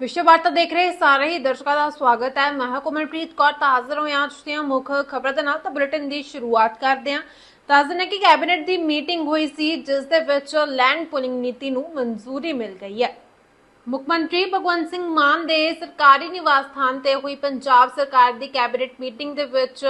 ਵਿਸ਼ਵ ਵਾਰਤਾ ਦੇਖ ਰਹੇ ਸਾਰੇ ਹੀ ਦਰਸ਼ਕਾਂ ਦਾ ਸਵਾਗਤ ਹੈ। ਮੈਂ ਹਾਂ ਕੋਮਲਪ੍ਰੀਤ ਕੌਰ ਤਾਂ ਹਾਜ਼ਰ ਹੋਇਆ ਅੱਜ ਦੀਆਂ ਮੁੱਖ ਖਬਰਾਂ ਦੇ ਨਾਲ। ਤਾਂ ਬੁਲੇਟਿਨ ਦੀ ਸ਼ੁਰੂਆਤ ਕਰਦੇ ਹਾਂ। ਦੱਸ ਦਿੰਦੇ ਕਿ ਕੈਬਨਿਟ ਦੀ ਮੀਟਿੰਗ ਹੋਈ ਸੀ, ਜਿਸ ਦੇ ਵਿੱਚ ਲੈਂਡ ਪੁਲਿੰਗ ਨੀਤੀ ਨੂੰ ਮਨਜ਼ੂਰੀ ਮਿਲ ਗਈ ਹੈ। ਮੁੱਖ ਮੰਤਰੀ ਭਗਵੰਤ ਸਿੰਘ ਮਾਨ ਦੇ ਸਰਕਾਰੀ ਨਿਵਾਸ ਸਥਾਨ ਤੇ ਹੋਈ ਪੰਜਾਬ ਸਰਕਾਰ ਦੀ ਕੈਬਨਿਟ ਮੀਟਿੰਗ ਦੇ ਵਿੱਚ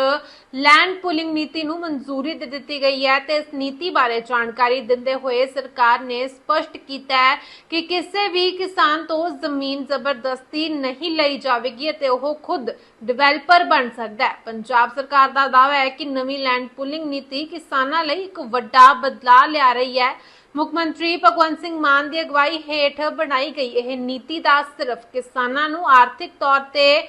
ਲੈਂਡ ਪੁਲਿੰਗ ਨੀਤੀ ਨੂੰ ਮਨਜ਼ੂਰੀ ਦੇ ਦਿੱਤੀ ਗਈ ਹੈ ਤੇ ਇਸ ਨੀਤੀ ਬਾਰੇ ਜਾਣਕਾਰੀ ਦਿੰਦੇ ਹੋਏ ਸਰਕਾਰ ਨੇ ਸਪਸ਼ਟ ਕੀਤਾ ਹੈ ਕਿ ਕਿਸੇ ਵੀ ਕਿਸਾਨ ਤੋਂ ਜ਼ਮੀਨ ਜ਼ਬਰਦਸਤੀ ਨਹੀਂ ਲਈ ਜਾਵੇਗੀ ਅਤੇ ਉਹ ਖੁਦ ਡਿਵੈਲਪਰ ਬਣ ਸਕਦਾ ਹੈ। ਪੰਜਾਬ ਸਰਕਾਰ ਦਾ ਦਾਅਵਾ ਹੈ ਕਿ ਨਵੀਂ ਲੈਂਡ ਪੁਲਿੰਗ ਨੀਤੀ ਕਿਸਾਨਾਂ ਲਈ ਇੱਕ ਵੱਡਾ ਬਦਲਾਅ ਲਿਆ ਰਹੀ ਹੈ। ਮੁੱਖ ਮੰਤਰੀ ਭਗਵੰਤ ਸਿੰਘ ਮਾਨ ਦੀ ਅਗਵਾਈ ਹੇਠ ਬਣਾਈ ਗਈ ਇਹ ਨੀਤੀ ਦਾ ਸਿਰਫ ਕਿਸਾਨਾਂ ਨੂੰ ਆਰਥਿਕ ਤੌਰ ਤੇ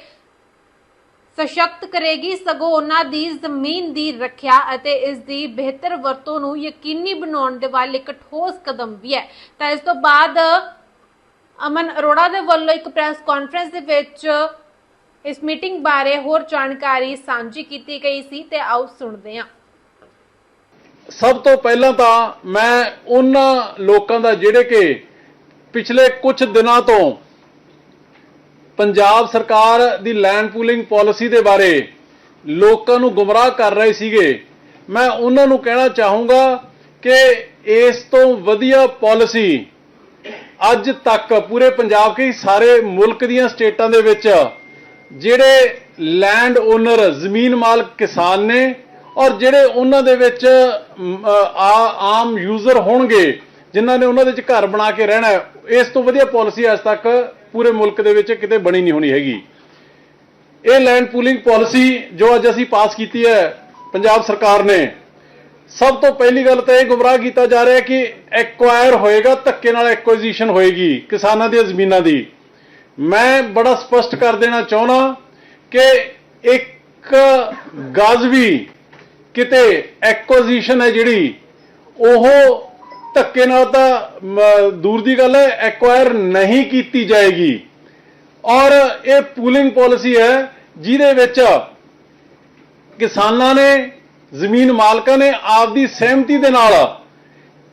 ਸਸ਼ਕਤ ਕਰੇਗੀ, ਸਗੋਂ ਉਹਨਾਂ ਦੀ ਜ਼ਮੀਨ ਦੀ ਰੱਖਿਆ ਅਤੇ ਇਸ ਦੀ ਬਿਹਤਰ ਵਰਤੋਂ ਨੂੰ ਯਕੀਨੀ ਬਣਾਉਣ ਦੇ ਵੱਲ ਇੱਕ ਠੋਸ ਕਦਮ ਵੀ ਹੈ। ਤਾਂ ਇਸ ਤੋਂ ਬਾਅਦ ਅਮਨ ਅਰੋੜਾ ਦੇ ਵੱਲੋਂ ਇੱਕ ਪ੍ਰੈਸ ਕਾਨਫਰੰਸ ਦੇ ਵਿੱਚ ਇਸ ਮੀਟਿੰਗ ਬਾਰੇ ਹੋਰ ਜਾਣਕਾਰੀ ਸਾਂਝੀ ਕੀਤੀ ਗਈ ਸੀ, ਤੇ ਆਓ ਸੁਣਦੇ ਹਾਂ। ਸਭ ਤੋਂ ਪਹਿਲਾਂ ਤਾਂ ਮੈਂ ਉਹਨਾਂ ਲੋਕਾਂ ਦਾ ਜਿਹੜੇ ਕਿ ਪਿਛਲੇ ਕੁਝ ਦਿਨਾਂ ਤੋਂ ਪੰਜਾਬ ਸਰਕਾਰ ਦੀ ਲੈਂਡ ਪੂਲਿੰਗ ਪਾਲਿਸੀ ਦੇ ਬਾਰੇ ਲੋਕਾਂ ਨੂੰ ਗੁੰਮਰਾਹ ਕਰ ਰਹੇ ਸੀਗੇ, ਮੈਂ ਉਹਨਾਂ ਨੂੰ ਕਹਿਣਾ ਚਾਹੂੰਗਾ ਕਿ ਇਸ ਤੋਂ ਵਧੀਆ ਪਾਲਿਸੀ ਅੱਜ ਤੱਕ ਪੂਰੇ ਪੰਜਾਬ ਕੇ ਸਾਰੇ ਮੁਲਕ ਦੀਆਂ ਸਟੇਟਾਂ ਦੇ ਵਿੱਚ ਜਿਹੜੇ ਲੈਂਡ ਓਨਰ ਜ਼ਮੀਨ ਮਾਲਕ ਕਿਸਾਨ ਨੇ ਔਰ ਜਿਹੜੇ ਉਹਨਾਂ ਦੇ ਵਿੱਚ ਆਮ ਯੂਜ਼ਰ ਹੋਣਗੇ, ਜਿਨ੍ਹਾਂ ਨੇ ਉਹਨਾਂ ਦੇ ਵਿੱਚ ਘਰ ਬਣਾ ਕੇ ਰਹਿਣਾ ਇਸ ਤੋਂ ਵਧੀਆ ਪਾਲਿਸੀ ਅੱਜ ਤੱਕ ਪੂਰੇ ਮੁਲਕ ਦੇ ਵਿੱਚ ਕਿਤੇ ਬਣੀ ਨਹੀਂ ਹੋਣੀ ਹੈਗੀ। ਇਹ ਲੈਂਡ ਪੂਲਿੰਗ ਪਾਲਿਸੀ ਜੋ ਅੱਜ ਅਸੀਂ ਪਾਸ ਕੀਤੀ ਹੈ ਪੰਜਾਬ ਸਰਕਾਰ ਨੇ, ਸਭ ਤੋਂ ਪਹਿਲੀ ਗੱਲ ਤਾਂ ਇਹ ਗੁੰਮਰਾਹ ਕੀਤਾ ਜਾ ਰਿਹਾ ਕਿ ਐਕਵਾਇਰ ਹੋਏਗਾ, ਧੱਕੇ ਨਾਲ ਐਕੁਜੀਸ਼ਨ ਹੋਏਗੀ ਕਿਸਾਨਾਂ ਦੀਆਂ ਜ਼ਮੀਨਾਂ ਦੀ। ਮੈਂ ਬੜਾ ਸਪਸ਼ਟ ਕਰ ਦੇਣਾ ਚਾਹੁੰਦਾ ਕਿ ਇੱਕ ਗਾਜ਼ਵੀ ਕਿਤੇ ਐਕੁਜੀਸ਼ਨ ਹੈ ਜਿਹੜੀ, ਉਹ ਧੱਕੇ ਨਾਲ ਤਾਂ ਦੂਰ ਦੀ ਗੱਲ ਹੈ ਐਕਵਾਇਰ ਨਹੀਂ ਕੀਤੀ ਜਾਏਗੀ। ਔਰ ਇਹ ਪੂਲਿੰਗ ਪਾਲਿਸੀ ਹੈ, ਜਿਹਦੇ ਵਿੱਚ ਕਿਸਾਨਾਂ ਨੇ, ਜ਼ਮੀਨ ਮਾਲਕਾਂ ਨੇ ਆਪਦੀ ਸਹਿਮਤੀ ਦੇ ਨਾਲ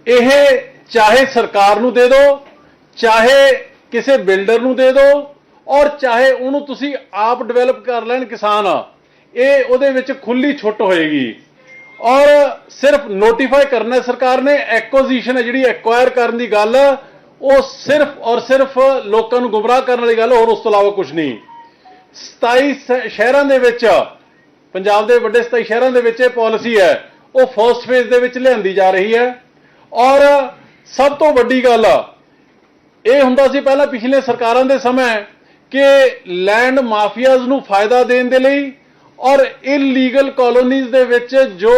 ਇਹ ਚਾਹੇ ਸਰਕਾਰ ਨੂੰ ਦੇ ਦਿਓ ਚਾਹੇ ਕਿਸੇ ਬਿਲਡਰ ਨੂੰ ਦੇ ਦਿਓ ਔਰ ਚਾਹੇ ਉਹਨੂੰ ਤੁਸੀਂ ਆਪ ਡਿਵੈਲਪ ਕਰ ਲੈਣ ਕਿਸਾਨ, ਇਹ ਉਹਦੇ ਵਿੱਚ ਖੁੱਲੀ ਛੁੱਟ ਹੋਏਗੀ। ਔਰ ਸਿਰਫ ਨੋਟੀਫਾਈ ਕਰਨਾ ਸਰਕਾਰ ਨੇ ਐਕੁਜੀਸ਼ਨ ਹੈ ਜਿਹੜੀ ਐਕਵਾਇਰ ਕਰਨ ਦੀ ਗੱਲ, ਉਹ ਸਿਰਫ ਔਰ ਸਿਰਫ ਲੋਕਾਂ ਨੂੰ ਗੁੰਮਰਾਹ ਕਰਨ ਵਾਲੀ ਗੱਲ, ਹੋਰ ਉਸ ਤੋਂ ਇਲਾਵਾ ਕੁਝ ਨਹੀਂ। 27 ਸ- ਸ਼ਹਿਰਾਂ ਦੇ ਵਿੱਚ, ਪੰਜਾਬ ਦੇ ਵੱਡੇ 27 ਸ਼ਹਿਰਾਂ ਦੇ ਵਿੱਚ ਇਹ ਪਾਲਿਸੀ ਹੈ, ਉਹ ਫਰਸਟ ਫੇਜ਼ ਦੇ ਵਿੱਚ ਲਿਆਂਦੀ ਜਾ ਰਹੀ ਹੈ। ਔਰ ਸਭ ਤੋਂ ਵੱਡੀ ਗੱਲ, ਇਹ ਹੁੰਦਾ ਸੀ ਪਹਿਲਾਂ ਪਿਛਲੇ ਸਰਕਾਰਾਂ ਦੇ ਸਮੇਂ ਕਿ ਲੈਂਡ ਮਾਫੀਆਜ਼ ਨੂੰ ਫਾਇਦਾ ਦੇਣ ਦੇ ਲਈ ਔਰ ਇਲੀਗਲ ਕਾਲੋਨੀਜ਼ ਦੇ ਵਿੱਚ ਜੋ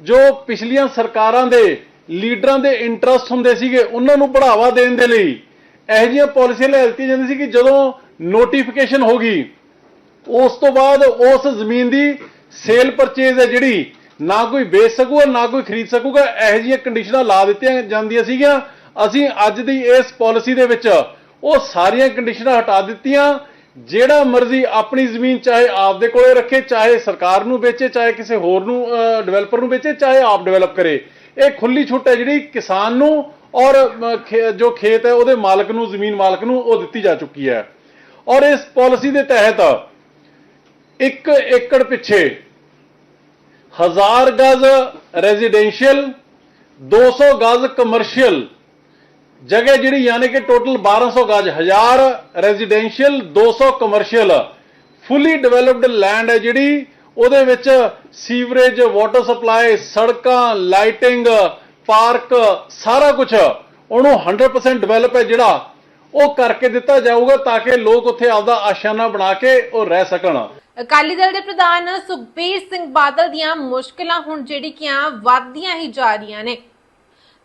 ਜੋ ਪਿਛਲੀਆਂ ਸਰਕਾਰਾਂ ਦੇ ਲੀਡਰਾਂ ਦੇ ਇੰਟਰਸਟ ਹੁੰਦੇ ਸੀਗੇ, ਉਹਨਾਂ ਨੂੰ ਬੜਾਵਾ ਦੇਣ ਦੇ ਲਈ, ਇਹੋ ਜਿਹੀਆਂ ਪਾਲਿਸੀਆਂ ਲੈ ਦਿੱਤੀਆਂ ਜਾਂਦੀਆਂ ਸੀ ਕਿ ਜਦੋਂ ਨੋਟੀਫਿਕੇਸ਼ਨ ਹੋ ਗਈ, ਉਸ ਤੋਂ ਬਾਅਦ ਉਸ ਜ਼ਮੀਨ ਦੀ ਸੇਲ ਪਰਚੇਜ਼ ਹੈ ਜਿਹੜੀ, ਨਾ ਕੋਈ ਵੇਚ ਸਕੂਗਾ, ਨਾ ਕੋਈ ਖਰੀਦ ਸਕੂਗਾ, ਇਹੋ ਜਿਹੀਆਂ ਕੰਡੀਸ਼ਨਾਂ ਲਾ ਦਿੱਤੀਆਂ ਜਾਂਦੀਆਂ ਸੀਗੀਆਂ। ਅਸੀਂ ਅੱਜ ਦੀ ਇਸ ਪਾਲਿਸੀ ਦੇ ਵਿੱਚ ਉਹ ਸਾਰੀਆਂ ਕੰਡੀਸ਼ਨਾਂ ਹਟਾ ਦਿੱਤੀਆਂ। ਜਿਹੜਾ ਮਰਜ਼ੀ ਆਪਣੀ ਜ਼ਮੀਨ ਚਾਹੇ ਆਪਦੇ ਕੋਲੇ ਰੱਖੇ, ਚਾਹੇ ਸਰਕਾਰ ਨੂੰ ਵੇਚੇ, ਚਾਹੇ ਕਿਸੇ ਹੋਰ ਨੂੰ ਡਿਵੈਲਪਰ ਨੂੰ ਵੇਚੇ, ਚਾਹੇ ਆਪ ਡਿਵੈਲਪ ਕਰੇ। ਇਹ ਖੁੱਲੀ ਛੁੱਟ ਹੈ ਜਿਹੜੀ ਕਿਸਾਨ ਨੂੰ ਔਰ ਜੋ ਖੇਤ ਹੈ ਉਹਦੇ ਮਾਲਕ ਨੂੰ, ਜ਼ਮੀਨ ਮਾਲਕ ਨੂੰ ਉਹ ਦਿੱਤੀ ਜਾ ਚੁੱਕੀ ਹੈ। ਔਰ ਇਸ ਪਾਲਿਸੀ ਦੇ ਤਹਿਤ ਇੱਕ ਏਕੜ ਪਿੱਛੇ ਹਜ਼ਾਰ ਗਜ਼ ਰੈਜ਼ੀਡੈਂਸ਼ੀਅਲ 200 ਗਜ਼ ਕਮਰਸ਼ੀਅਲ ਜਗ੍ਹਾ ਜਿਹੜੀ ਯਾਨੀ ਕਿ ਟੋਟਲ 1200 ਗਜ਼ 1000 residential 200 commercial fully developed land ਹੈ ਜਿਹੜੀ। ਉਹਦੇ ਵਿੱਚ ਸੀਵਰੇਜ ਵਾਟਰ ਸਪਲਾਈ ਸੜਕਾਂ ਲਾਈਟਿੰਗ ਪਾਰਕ ਸਾਰਾ ਕੁਝ ਉਹਨੂੰ 100% ਡਿਵੈਲਪ ਹੈ ਜਿਹੜਾ। ਉਹ ਕਰਕੇ ਦਿੱਤਾ ਜਾਊਗਾ ਤਾਂ ਕਿ ਲੋਕ ਉੱਥੇ ਆਪਦਾ ਆਸ਼ਾਨਾ ਬਣਾ ਕੇ ਉਹ ਰਹਿ ਸਕਣ। ਅਕਾਲੀ ਦਲ ਦੇ ਪ੍ਰਧਾਨ ਸੁਖਬੀਰ ਸਿੰਘ ਬਾਦਲ ਦੀਆਂ ਮੁਸ਼ਕਲਾਂ ਹੁਣ ਜਿਹੜੀਆਂ ਵੱਧਦੀਆਂ ਹੀ ਜਾ ਰਹੀਆਂ ਨੇ।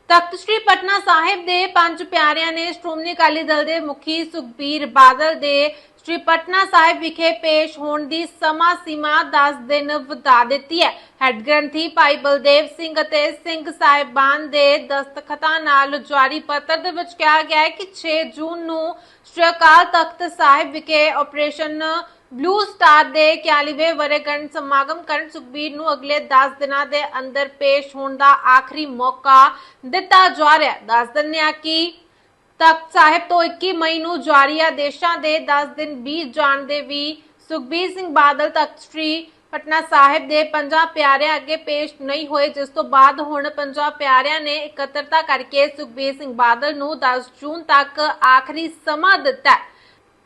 ਤਖਤ ਸ੍ਰੀ ਪਟਨਾ ਸਾਹਿਬ ਦੇ ਪੰਜ ਪਿਆਰਿਆਂ ਨੇ ਸ਼੍ਰੋਮਣੀ ਅਕਾਲੀ ਦਲ ਦੇ ਮੁਖੀ ਸੁਖਬੀਰ ਬਾਦਲ ਦੇ ਸ੍ਰੀ ਪਟਨਾ ਸਾਹਿਬ ਵਿਖੇ ਪੇਸ਼ ਹੋਣ ਦੀ ਸਮਾਂ ਸੀਮਾ 10 ਦਿਨ ਵਧਾ ਦਿੱਤੀ ਹੈ। ਹੈੱਡ ਗ੍ਰੰਥੀ ਭਾਈ ਬਲਦੇਵ ਸਿੰਘ ਅਤੇ ਸਿੰਘ ਸਾਹਿਬਾਨ ਦੇ ਦਸਤਖਤਾਂ ਨਾਲ ਜਾਰੀ ਪੱਤਰ ਦੇ ਵਿੱਚ ਕਿਹਾ ਗਿਆ ਹੈ ਕਿ 6 ਜੂਨ ਨੂੰ ਸ੍ਰੀ ਅਕਾਲ ਤਖਤ ਸਾਹਿਬ ਵਿਖੇ ਆਪਰੇਸ਼ਨ ਬਲੂ ਸਟਾਰ ਦੇ 41ਵੇਂ ਵਰੇਗੰਢ ਸਮਾਗਮ ਕਰਨ ਸੁਖਬੀਰ ਨੂੰ ਅਗਲੇ 10 ਦਿਨਾਂ ਦੇ ਅੰਦਰ ਪੇਸ਼ ਹੋਣ ਦਾ ਆਖਰੀ ਮੌਕਾ ਦਿੱਤਾ ਜਾ ਰਿਹਾ ਹੈ। ਦੱਸ ਦਿੰਦੇ ਹਾਂ ਕਿ ਤਖਤ ਸਾਹਿਬ ਤੋਂ 21 ਮਈ ਨੂੰ ਜਾਰੀ ਆਦੇਸ਼ਾਂ ਦੇ 10 ਦਿਨ ਬੀਤ ਜਾਣ ਦੇ ਵੀ ਸੁਖਬੀਰ ਸਿੰਘ ਬਾਦਲ ਤਖਤ ਸ੍ਰੀ ਪਟਨਾ ਸਾਹਿਬ ਦੇ ਪੰਜਾਂ ਪਿਆਰਿਆਂ ਅੱਗੇ ਪੇਸ਼ ਨਹੀਂ ਹੋਏ, ਜਿਸ ਤੋਂ ਬਾਅਦ ਹੁਣ ਪੰਜਾਂ ਪਿਆਰਿਆਂ ਨੇ ਇਕੱਤਰਤਾ ਕਰਕੇ ਸੁਖਬੀਰ ਸਿੰਘ ਬਾਦਲ ਨੂੰ 10 ਜੂਨ ਤੱਕ ਆਖਰੀ ਸਮਾਂ ਦਿੱਤਾ ਹੈ।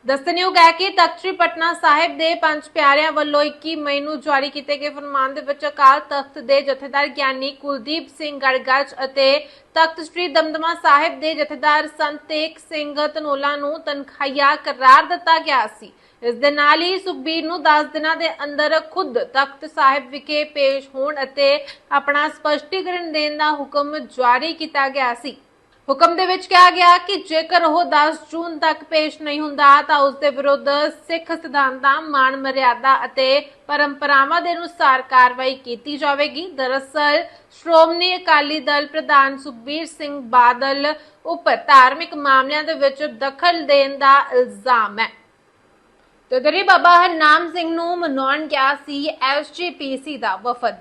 ਦੱਸਣਯੋਗ ਹੈ ਕਿ ਤਖਤ ਪਟਨਾ ਸਾਹਿਬ ਦੇ ਪੰਜ ਪਿਆਰਿਆਂ ਵੱਲੋਂ 21 ਮਈ ਨੂੰ ਜਾਰੀ ਕੀਤੇ ਗਏ ਫਰਮਾਨ ਦੇ ਵਿੱਚ ਅਕਾਲ ਤਖਤ ਦੇ ਜਥੇਦਾਰ ਗਿਆਨੀ ਕੁਲਦੀਪ ਸਿੰਘ ਗੜਗੜ ਅਤੇ ਤਖਤ ਸ੍ਰੀ ਦਮਦਮਾ ਸਾਹਿਬ ਦੇ ਜਥੇਦਾਰ ਸੰਤ ਤੇਗ ਸਿੰਘ ਧਨੋਲਾ ਨੂੰ ਤਨਖਾਹੀਆ ਕਰਾਰ ਦਿੱਤਾ ਗਿਆ ਸੀ। ਇਸ ਦੇ ਨਾਲ ਹੀ ਸੁਖਬੀਰ ਨੂੰ 10 ਦਿਨਾਂ ਦੇ ਅੰਦਰ ਖੁਦ ਤਖਤ ਸਾਹਿਬ ਵਿਖੇ ਪੇਸ਼ ਹੋਣ ਅਤੇ ਆਪਣਾ ਸਪਸ਼ਟੀਕਰਨ ਦੇਣ ਦਾ ਹੁਕਮ ਜਾਰੀ ਕੀਤਾ ਗਿਆ ਸੀ। ਹੁਕਮ ਦੇ ਵਿੱਚ ਕਿਹਾ ਗਿਆ ਕਿ ਜੇਕਰ ਉਹ 10 ਜੂਨ ਤੱਕ ਪੇਸ਼ ਨਹੀਂ ਹੁੰਦਾ, ਤਾਂ ਉਸ ਦੇ ਵਿਰੁੱਧ ਸਿੱਖ ਸਿਧਾਂਤਾਂ, ਮਾਣ ਮਰਿਆਦਾ ਅਤੇ ਪਰੰਪਰਾਵਾਂ ਦੇ ਅਨੁਸਾਰ ਕਾਰਵਾਈ ਕੀਤੀ ਜਾਵੇਗੀ। ਦਰਅਸਲ, ਸ਼੍ਰੋਮਣੀ ਅਕਾਲੀ ਦਲ ਪ੍ਰਧਾਨ ਸੁਖਬੀਰ ਸਿੰਘ ਬਾਦਲ ਉੱਪਰ ਧਾਰਮਿਕ ਮਾਮਲਿਆਂ ਦੇ ਵਿੱਚ ਦਖਲ ਦੇਣ ਦਾ ਇਲਜ਼ਾਮ ਹੈ। ਤੇ ਬਾਬਾ ਹਰਨਾਮ ਸਿੰਘ ਨੂੰ ਮਨਾਉਣ ਗਿਆ ਸੀ ਐਸਜੀਪੀਸੀ ਦਾ ਵਫਦ।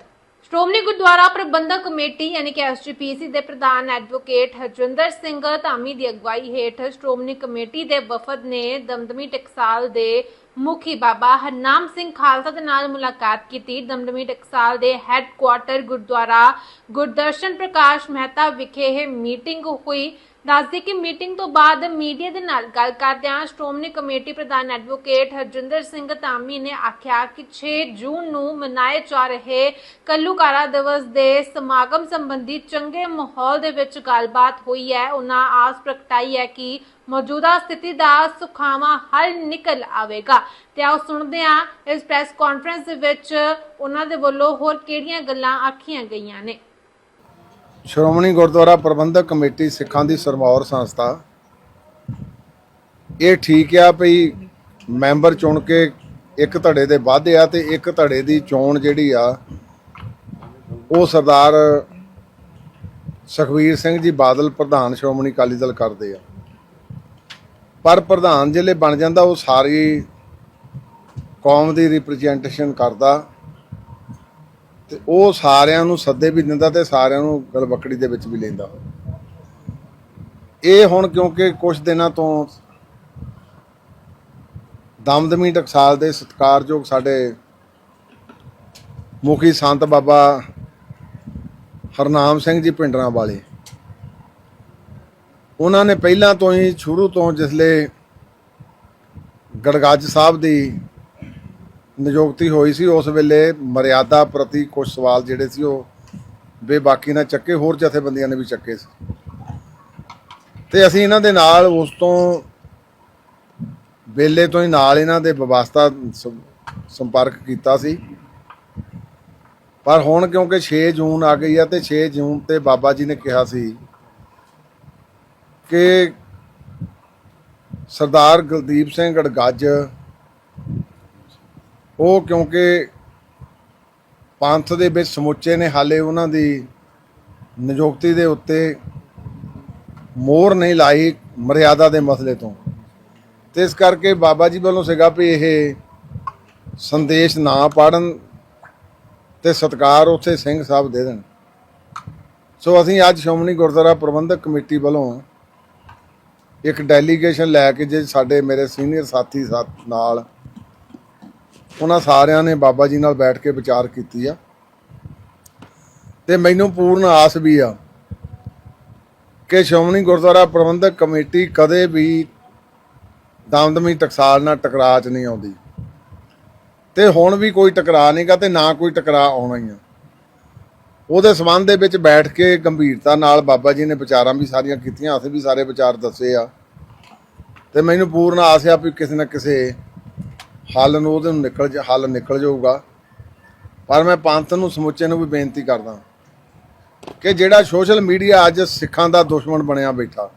ਸ਼੍ਰੋਮਣੀ ਗੁਰਦੁਆਰਾ ਪ੍ਰਬੰਧਕ ਕਮੇਟੀ ਯਾਨੀ ਕਿ ਐਸਜੀਪੀਸੀ ਦੇ ਪ੍ਰਧਾਨ ਐਡਵੋਕੇਟ ਹਰਜਿੰਦਰ ਸਿੰਘ ਧਾਮੀ ਦੀ ਅਗਵਾਈ ਹੇਠ ਸ਼੍ਰੋਮਣੀ ਕਮੇਟੀ ਦੇ ਵਫਦ ਨੇ ਦਮਦਮੀ ਟਕਸਾਲ ਦੇ ਮੁਖੀ ਬਾਬਾ ਹਰਨਾਮ ਸਿੰਘ ਖਾਲਸਾ ਦੇ ਨਾਲ ਮੁਲਾਕਾਤ ਕੀਤੀ। ਦਮਦਮੀ ਟਕਸਾਲ ਦੇ ਹੈੱਡਕੁਆਟਰ ਗੁਰਦੁਆਰਾ ਗੁਰਦਰਸ਼ਨ ਪ੍ਰਕਾਸ਼ ਮਹਿਤਾ ਵਿਖੇ ਇਹ ਮੀਟਿੰਗ ਹੋਈ। ਦੱਸਦੇ ਕਿ ਮੀਟਿੰਗ ਤੋਂ ਬਾਅਦ ਮੀਡੀਆ ਦੇ ਨਾਲ ਗੱਲ ਕਰਦਿਆਂ ਸ਼੍ਰੋਮਣੀ ਕਮੇਟੀ ਪ੍ਰਧਾਨ ਐਡਵੋਕੇਟ ਹਰਜਿੰਦਰ ਸਿੰਘ ਧਾਮੀ ਨੇ ਆਖਿਆ ਕਿ 6 ਜੂਨ ਨੂੰ ਮਨਾਏ ਜਾ ਰਹੇ ਕੱਲੂਕਾਰਾ ਦਿਵਸ ਦੇ ਸਮਾਗਮ ਸੰਬੰਧੀ ਚੰਗੇ ਮਾਹੌਲ ਦੇ ਵਿੱਚ ਗੱਲਬਾਤ ਹੋਈ ਹੈ। ਉਹਨਾਂ ਆਸ ਪ੍ਰਗਟਾਈ ਹੈ ਕਿ ਮੌਜੂਦਾ ਸਥਿਤੀ ਦਾ ਸੁਖਾਵਾਂ ਹੱਲ ਨਿਕਲ ਆਵੇਗਾ। ਤੇ ਆਓ ਸੁਣਦੇ ਹਾਂ ਇਸ ਪ੍ਰੈਸ ਕਾਨਫਰੰਸ ਦੇ ਵਿੱਚ ਉਹਨਾਂ ਦੇ ਵੱਲੋਂ ਹੋਰ ਕਿਹੜੀਆਂ ਗੱਲਾਂ ਆਖੀਆਂ ਗਈਆਂ ਨੇ। ਸ਼੍ਰੋਮਣੀ ਗੁਰਦੁਆਰਾ ਪ੍ਰਬੰਧਕ ਕਮੇਟੀ ਸਿੱਖਾਂ ਦੀ ਸਰਮੌਰ ਸੰਸਥਾ। ਇਹ ਠੀਕ ਆ ਭਈ ਮੈਂਬਰ ਚੁਣ ਕੇ ਇੱਕ ਧੜੇ ਦੇ ਵਾਧੇ ਆ ਤੇ ਇੱਕ ਧੜੇ ਦੀ ਚੋਣ ਜਿਹੜੀ ਆ, ਉਹ ਸਰਦਾਰ ਸੁਖਵੀਰ ਸਿੰਘ ਜੀ ਬਾਦਲ ਪ੍ਰਧਾਨ ਸ਼੍ਰੋਮਣੀ ਅਕਾਲੀ ਦਲ ਕਰਦੇ ਆ। ਪਰ ਪ੍ਰਧਾਨ ਜਿਹੜੇ ਬਣ ਜਾਂਦਾ, ਉਹ ਸਾਰੀ ਕੌਮ ਦੀ ਰਿਪਰੈਜ਼ੈਂਟੇਸ਼ਨ ਕਰਦਾ। ਤੇ ਉਹ ਸਾਰਿਆਂ ਨੂੰ ਸੱਦੇ ਵੀ ਦਿੰਦਾ ਤੇ ਸਾਰਿਆਂ ਨੂੰ ਗਲਬਕੜੀ ਦੇ ਵਿੱਚ ਵੀ ਲੈਂਦਾ ਇਹ ਹੁਣ ਕਿਉਂਕਿ ਕੁਝ ਦਿਨਾਂ ਤੋਂ ਦਮਦਮੀ ਟਕਸਾਲ ਦੇ ਸਤਿਕਾਰਯੋਗ ਸਾਡੇ ਮੁਖੀ ਸੰਤ ਬਾਬਾ ਹਰਨਾਮ ਸਿੰਘ ਜੀ ਪਿੰਡਰਾਂ ਵਾਲੇ, ਉਹਨਾਂ ਨੇ ਪਹਿਲਾਂ ਤੋਂ ਹੀ ਸ਼ੁਰੂ ਤੋਂ ਜਿਸਲੇ ਗੜਗੱਜ ਸਾਹਿਬ ਦੀ ਨਿਯੁਕਤੀ ਹੋਈ ਸੀ, ਉਸ ਵੇਲੇ ਮਰਿਆਦਾ ਪ੍ਰਤੀ ਕੁਝ ਸਵਾਲ ਜਿਹੜੇ ਸੀ ਉਹ ਬੇਬਾਕੀ ਨਾਲ ਚੱਕੇ, ਹੋਰ ਜਥੇਬੰਦੀਆਂ ਨੇ ਵੀ ਚੱਕੇ ਸੀ। ਤੇ ਅਸੀਂ ਇਹਨਾਂ ਦੇ ਨਾਲ ਉਸ ਤੋਂ ਵੇਲੇ ਤੋਂ ਹੀ ਨਾਲ ਇਹਨਾਂ ਦੇ ਵਿਵਸਥਾ ਸੰਪਰਕ ਕੀਤਾ ਸੀ। ਪਰ ਹੁਣ ਕਿਉਂਕਿ 6 ਜੂਨ ਆ ਗਈ ਆ ਤੇ 6 ਜੂਨ ਤੇ ਬਾਬਾ ਜੀ ਨੇ ਕਿਹਾ ਸੀ ਕਿ ਸਰਦਾਰ ਗੁਰਦੀਪ ਸਿੰਘ ਗੜਗੱਜ ਉਹ ਕਿਉਂਕਿ ਪੰਥ ਦੇ ਵਿੱਚ ਸਮੁੱਚੇ ਨੇ, ਹਾਲੇ ਉਹਨਾਂ ਦੀ ਨਿਯੁਕਤੀ ਦੇ ਉੱਤੇ ਮੋਹਰ ਨਹੀਂ ਲਾਈ ਮਰਿਆਦਾ ਦੇ ਮਸਲੇ ਤੋਂ। ਤੇ ਇਸ ਕਰਕੇ ਬਾਬਾ ਜੀ ਵੱਲੋਂ ਸੀਗਾ ਵੀ ਇਹ ਸੰਦੇਸ਼ ਨਾ ਪੜਨ ਤੇ ਸਤਕਾਰ ਉੱਥੇ ਸਿੰਘ ਸਾਹਿਬ ਦੇ ਦੇਣ। ਸੋ ਅਸੀਂ ਅੱਜ ਸ਼੍ਰੋਮਣੀ ਗੁਰਦੁਆਰਾ ਪ੍ਰਬੰਧਕ ਕਮੇਟੀ ਵੱਲੋਂ ਇੱਕ ਡੈਲੀਗੇਸ਼ਨ ਲੈ ਕੇ ਜੇ ਸਾਡੇ ਮੇਰੇ ਸੀਨੀਅਰ ਸਾਥੀ ਸਾਥ ਨਾਲ ਉਹਨਾਂ ਸਾਰਿਆਂ ਨੇ ਬਾਬਾ ਜੀ ਨਾਲ ਬੈਠ ਕੇ ਵਿਚਾਰ ਕੀਤੀ ਆ। ਤੇ ਮੈਨੂੰ ਪੂਰਨ ਆਸ ਵੀ ਆ ਕਿ ਸ਼੍ਰੋਮਣੀ ਗੁਰਦੁਆਰਾ ਪ੍ਰਬੰਧਕ ਕਮੇਟੀ ਕਦੇ ਵੀ ਦਮਦਮੀ ਟਕਸਾਲ ਨਾਲ ਟਕਰਾਅ 'ਚ ਨਹੀਂ ਆਉਂਦੀ। ਤੇ ਹੁਣ ਵੀ ਕੋਈ ਟਕਰਾਅ ਨਹੀਂਗਾ ਤੇ ਨਾ ਕੋਈ ਟਕਰਾਅ ਆਉਣਾ ਹੀ ਆ। ਉਹਦੇ ਸੰਬੰਧ ਦੇ ਵਿੱਚ ਬੈਠ ਕੇ ਗੰਭੀਰਤਾ ਨਾਲ ਬਾਬਾ ਜੀ ਨੇ ਵਿਚਾਰਾਂ ਵੀ ਸਾਰੀਆਂ ਕੀਤੀਆਂ, ਅਸੀਂ ਵੀ ਸਾਰੇ ਵਿਚਾਰ ਦੱਸੇ ਆ। ਤੇ ਮੈਨੂੰ ਪੂਰਨ ਆਸ ਆ ਵੀ ਕਿਸੇ ਨਾ ਕਿਸੇ ਹੱਲ ਨੂੰ ਉਹਦੇ ਨੂੰ ਨਿਕਲ ਜਾ, ਹੱਲ ਨਿਕਲ ਜਾਊਗਾ। ਪਰ ਮੈਂ ਪੰਥ ਨੂੰ, ਸਮੁੱਚੇ ਨੂੰ ਵੀ ਬੇਨਤੀ ਕਰਦਾ ਕਿ ਜਿਹੜਾ ਸੋਸ਼ਲ ਮੀਡੀਆ ਅੱਜ ਸਿੱਖਾਂ ਦਾ ਦੁਸ਼ਮਣ ਬਣਿਆ ਬੈਠਾ,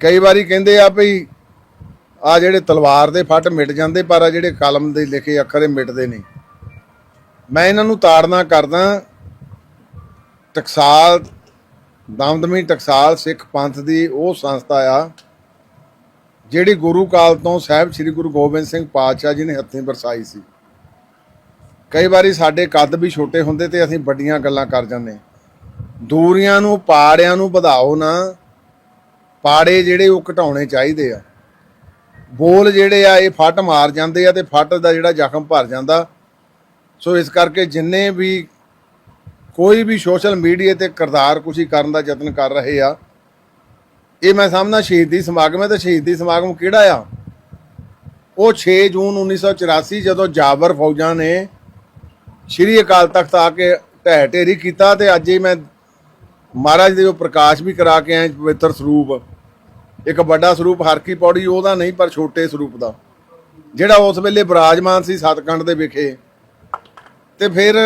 ਕਈ ਵਾਰੀ ਕਹਿੰਦੇ ਆ ਭਈ ਆ ਜਿਹੜੇ ਤਲਵਾਰ ਦੇ ਫੱਟ ਮਿਟ ਜਾਂਦੇ, ਪਰ ਆ ਜਿਹੜੇ ਕਲਮ ਦੇ ਲਿਖੇ ਅੱਖਰ ਇਹ ਮਿਟਦੇ ਨਹੀਂ। ਮੈਂ ਇਹਨਾਂ ਨੂੰ ਤਾੜਨਾ ਕਰਦਾ, ਟਕਸਾਲ, ਦਮਦਮੀ ਟਕਸਾਲ ਸਿੱਖ ਪੰਥ ਦੀ ਉਹ ਸੰਸਥਾ ਆ ਜਿਹੜੀ ਗੁਰੂ ਕਾਲ ਤੋਂ ਸਾਹਿਬ ਸ੍ਰੀ ਗੁਰੂ ਗੋਬਿੰਦ ਸਿੰਘ ਪਾਤਸ਼ਾਹ ਜੀ ਨੇ ਹੱਥੀਂ ਵਰਸਾਈ ਸੀ। ਕਈ ਵਾਰੀ ਸਾਡੇ ਕੱਦ ਵੀ ਛੋਟੇ ਹੁੰਦੇ ਤੇ ਅਸੀਂ ਵੱਡੀਆਂ ਗੱਲਾਂ ਕਰ ਜਾਂਦੇ ਦੂਰੀਆਂ ਨੂੰ, ਪਾੜਿਆਂ ਨੂੰ ਵਧਾਓ ਨਾ। ਪਾੜੇ ਜਿਹੜੇ ਉਹ ਘਟਾਉਣੇ ਚਾਹੀਦੇ ਆ। ਬੋਲ ਜਿਹੜੇ ਆ, ਇਹ ਫੱਟ ਮਾਰ ਜਾਂਦੇ ਆ ਤੇ ਫੱਟ ਦਾ ਜਿਹੜਾ ਜ਼ਖਮ ਭਰ ਜਾਂਦਾ। ਸੋ ਇਸ ਕਰਕੇ ਜਿੰਨੇ ਵੀ ਕੋਈ ਵੀ ਸੋਸ਼ਲ ਮੀਡੀਆ ਤੇ ਕਰਤਾਰ ਕੁਸ਼ੀ ਕਰਨ ਦਾ ਯਤਨ ਕਰ ਰਹੇ ਆ ਇਹ ਮੈਂ ਸਮਝਦਾ ਸ਼ਹੀਦੀ ਸਮਾਗਮ ਹੈ ਤੇ ਸ਼ਹੀਦੀ ਸਮਾਗਮ ਕਿਹੜਾ ਆ? ਉਹ 6 ਜੂਨ 1984 ਜਦੋਂ ਜਾਬਰ ਫੌਜਾਂ ਨੇ ਸ਼੍ਰੀ ਅਕਾਲ ਤਖਤ ਆ ਕੇ ਢਹਿ ਢੇਰੀ ਕੀਤਾ ਤੇ ਅੱਜ ਹੀ ਮੈਂ ਮਹਾਰਾਜ ਦੇ ਉਹ ਪ੍ਰਕਾਸ਼ ਵੀ ਕਰਾ ਕੇ ਆਏ ਪਵਿੱਤਰ ਸਰੂਪ, ਇੱਕ ਵੱਡਾ ਸਰੂਪ ਹਰਕੀ ਪੌੜੀ, ਉਹਦਾ ਨਹੀਂ ਪਰ ਛੋਟੇ ਸਰੂਪ ਦਾ, ਜਿਹੜਾ ਉਸ ਵੇਲੇ ਬਿਰਾਜਮਾਨ ਸੀ ਸਤਕੰਡ ਦੇ ਵਿਖੇ। ਤੇ ਫਿਰ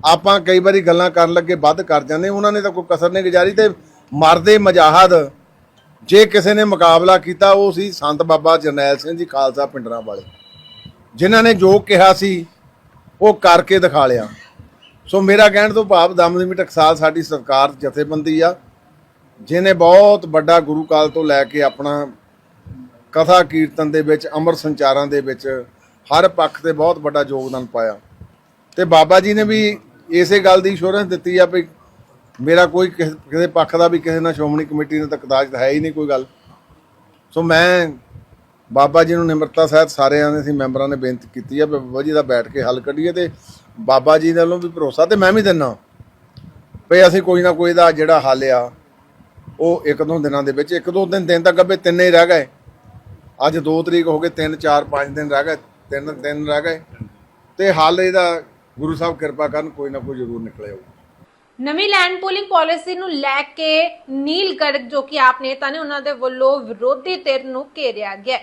ਆਪਾਂ ਕਈ ਵਾਰੀ ਗੱਲਾਂ ਕਰਨ ਲੱਗੇ ਵੱਧ ਕਰ ਜਾਂਦੇ, ਉਹਨਾਂ ਨੇ ਤਾਂ ਕੋਈ ਕਸਰ ਨਹੀਂ ਗੁਜ਼ਾਰੀ ਤੇ ਮਰਦੇ ਮਜਾਹਦ, ਜੇ ਕਿਸੇ ਨੇ ਮੁਕਾਬਲਾ ਕੀਤਾ, ਉਹ ਸੀ ਸੰਤ ਬਾਬਾ ਜਰਨੈਲ ਸਿੰਘ ਜੀ ਖਾਲਸਾ ਪਿੰਡਰਾਂ ਵਾਲੇ। ਜਿਨ੍ਹਾਂ ਨੇ ਜੋ ਕਿਹਾ ਸੀ, ਉਹ ਕਰਕੇ ਦਿਖਾ ਲਿਆ। ਸੋ ਮੇਰਾ ਕਹਿਣ ਤੋਂ ਭਾਵ ਦਮਦਮੀ ਟਕਸਾਲ ਸਾਡੀ ਸਰਕਾਰ ਜਥੇਬੰਦੀ ਆ, ਜਿਹਨੇ ਬਹੁਤ ਵੱਡਾ ਗੁਰੂ ਕਾਲ ਤੋਂ ਲੈ ਕੇ ਆਪਣਾ ਕਥਾ ਕੀਰਤਨ ਦੇ ਵਿੱਚ, ਅਮਰ ਸੰਚਾਰਾਂ ਦੇ ਵਿੱਚ, ਹਰ ਪੱਖ ਤੇ ਬਹੁਤ ਵੱਡਾ ਯੋਗਦਾਨ ਪਾਇਆ। ਤੇ ਬਾਬਾ ਜੀ ਨੇ ਵੀ ਇਸੇ ਗੱਲ ਦੀ ਇੰਸ਼ੋਰੈਂਸ ਦਿੱਤੀ ਆ ਵੀ ਮੇਰਾ ਕੋਈ ਕਿਸੇ ਕਿਸੇ ਪੱਖ ਦਾ ਵੀ ਕਿਸੇ ਨਾਲ ਸ਼੍ਰੋਮਣੀ ਕਮੇਟੀ ਨੇ ਤੱਕ ਦਾਜ ਹੈ ਹੀ ਨਹੀਂ ਕੋਈ ਗੱਲ। ਸੋ ਮੈਂ ਬਾਬਾ ਜੀ ਨੂੰ ਨਿਮਰਤਾ ਸਹਿਤ ਸਾਰਿਆਂ ਨੇ ਸੀ ਮੈਂਬਰਾਂ ਨੇ ਬੇਨਤੀ ਕੀਤੀ ਆ ਵੀ ਬਾਬਾ ਜੀ ਦਾ ਬੈਠ ਕੇ ਹੱਲ ਕੱਢੀਏ ਤੇ ਬਾਬਾ ਜੀ ਵੱਲੋਂ ਵੀ ਭਰੋਸਾ ਤੇ ਮੈਂ ਵੀ ਦਿੰਨਾ ਵੀ ਅਸੀਂ ਕੋਈ ਨਾ ਕੋਈ ਦਾ ਜਿਹੜਾ ਹੱਲ ਆ, ਉਹ ਇੱਕ ਦੋ ਦਿਨਾਂ ਦੇ ਵਿੱਚ ਇੱਕ ਦੋ ਦਿਨ ਦਿਨ ਤੱਕ ਅੱਗੇ ਤਿੰਨੇ ਹੀ ਰਹਿ ਗਏ। ਅੱਜ 2 ਤਰੀਕ ਹੋ ਗਏ 3 4 5 ਦਿਨ ਰਹਿ ਗਏ, ਤਿੰਨ ਦਿਨ ਰਹਿ ਗਏ। ਤੇ ਹੱਲ ਇਹਦਾ ਗੁਰੂ ਸਾਹਿਬ ਕਿਰਪਾ ਕਰਨ ਕੋਈ ਨਾ ਕੋਈ ਜ਼ਰੂਰ ਨਿਕਲੇ ਆਊ ਨਵੀਂ ਲੈਂਡ ਪੂਲਿੰਗ ਪਾਲਿਸੀ ਨੂੰ ਲੈ ਕੇ ਨੀਲ ਗਰਗ ਜੋ ਕਿ ਆਪ ਨੇਤਾ ਨੇ, ਉਹਨਾਂ ਦੇ ਵੱਲੋਂ ਵਿਰੋਧੀ ਧਿਰ ਨੂੰ ਘੇਰਿਆ ਗਿਆ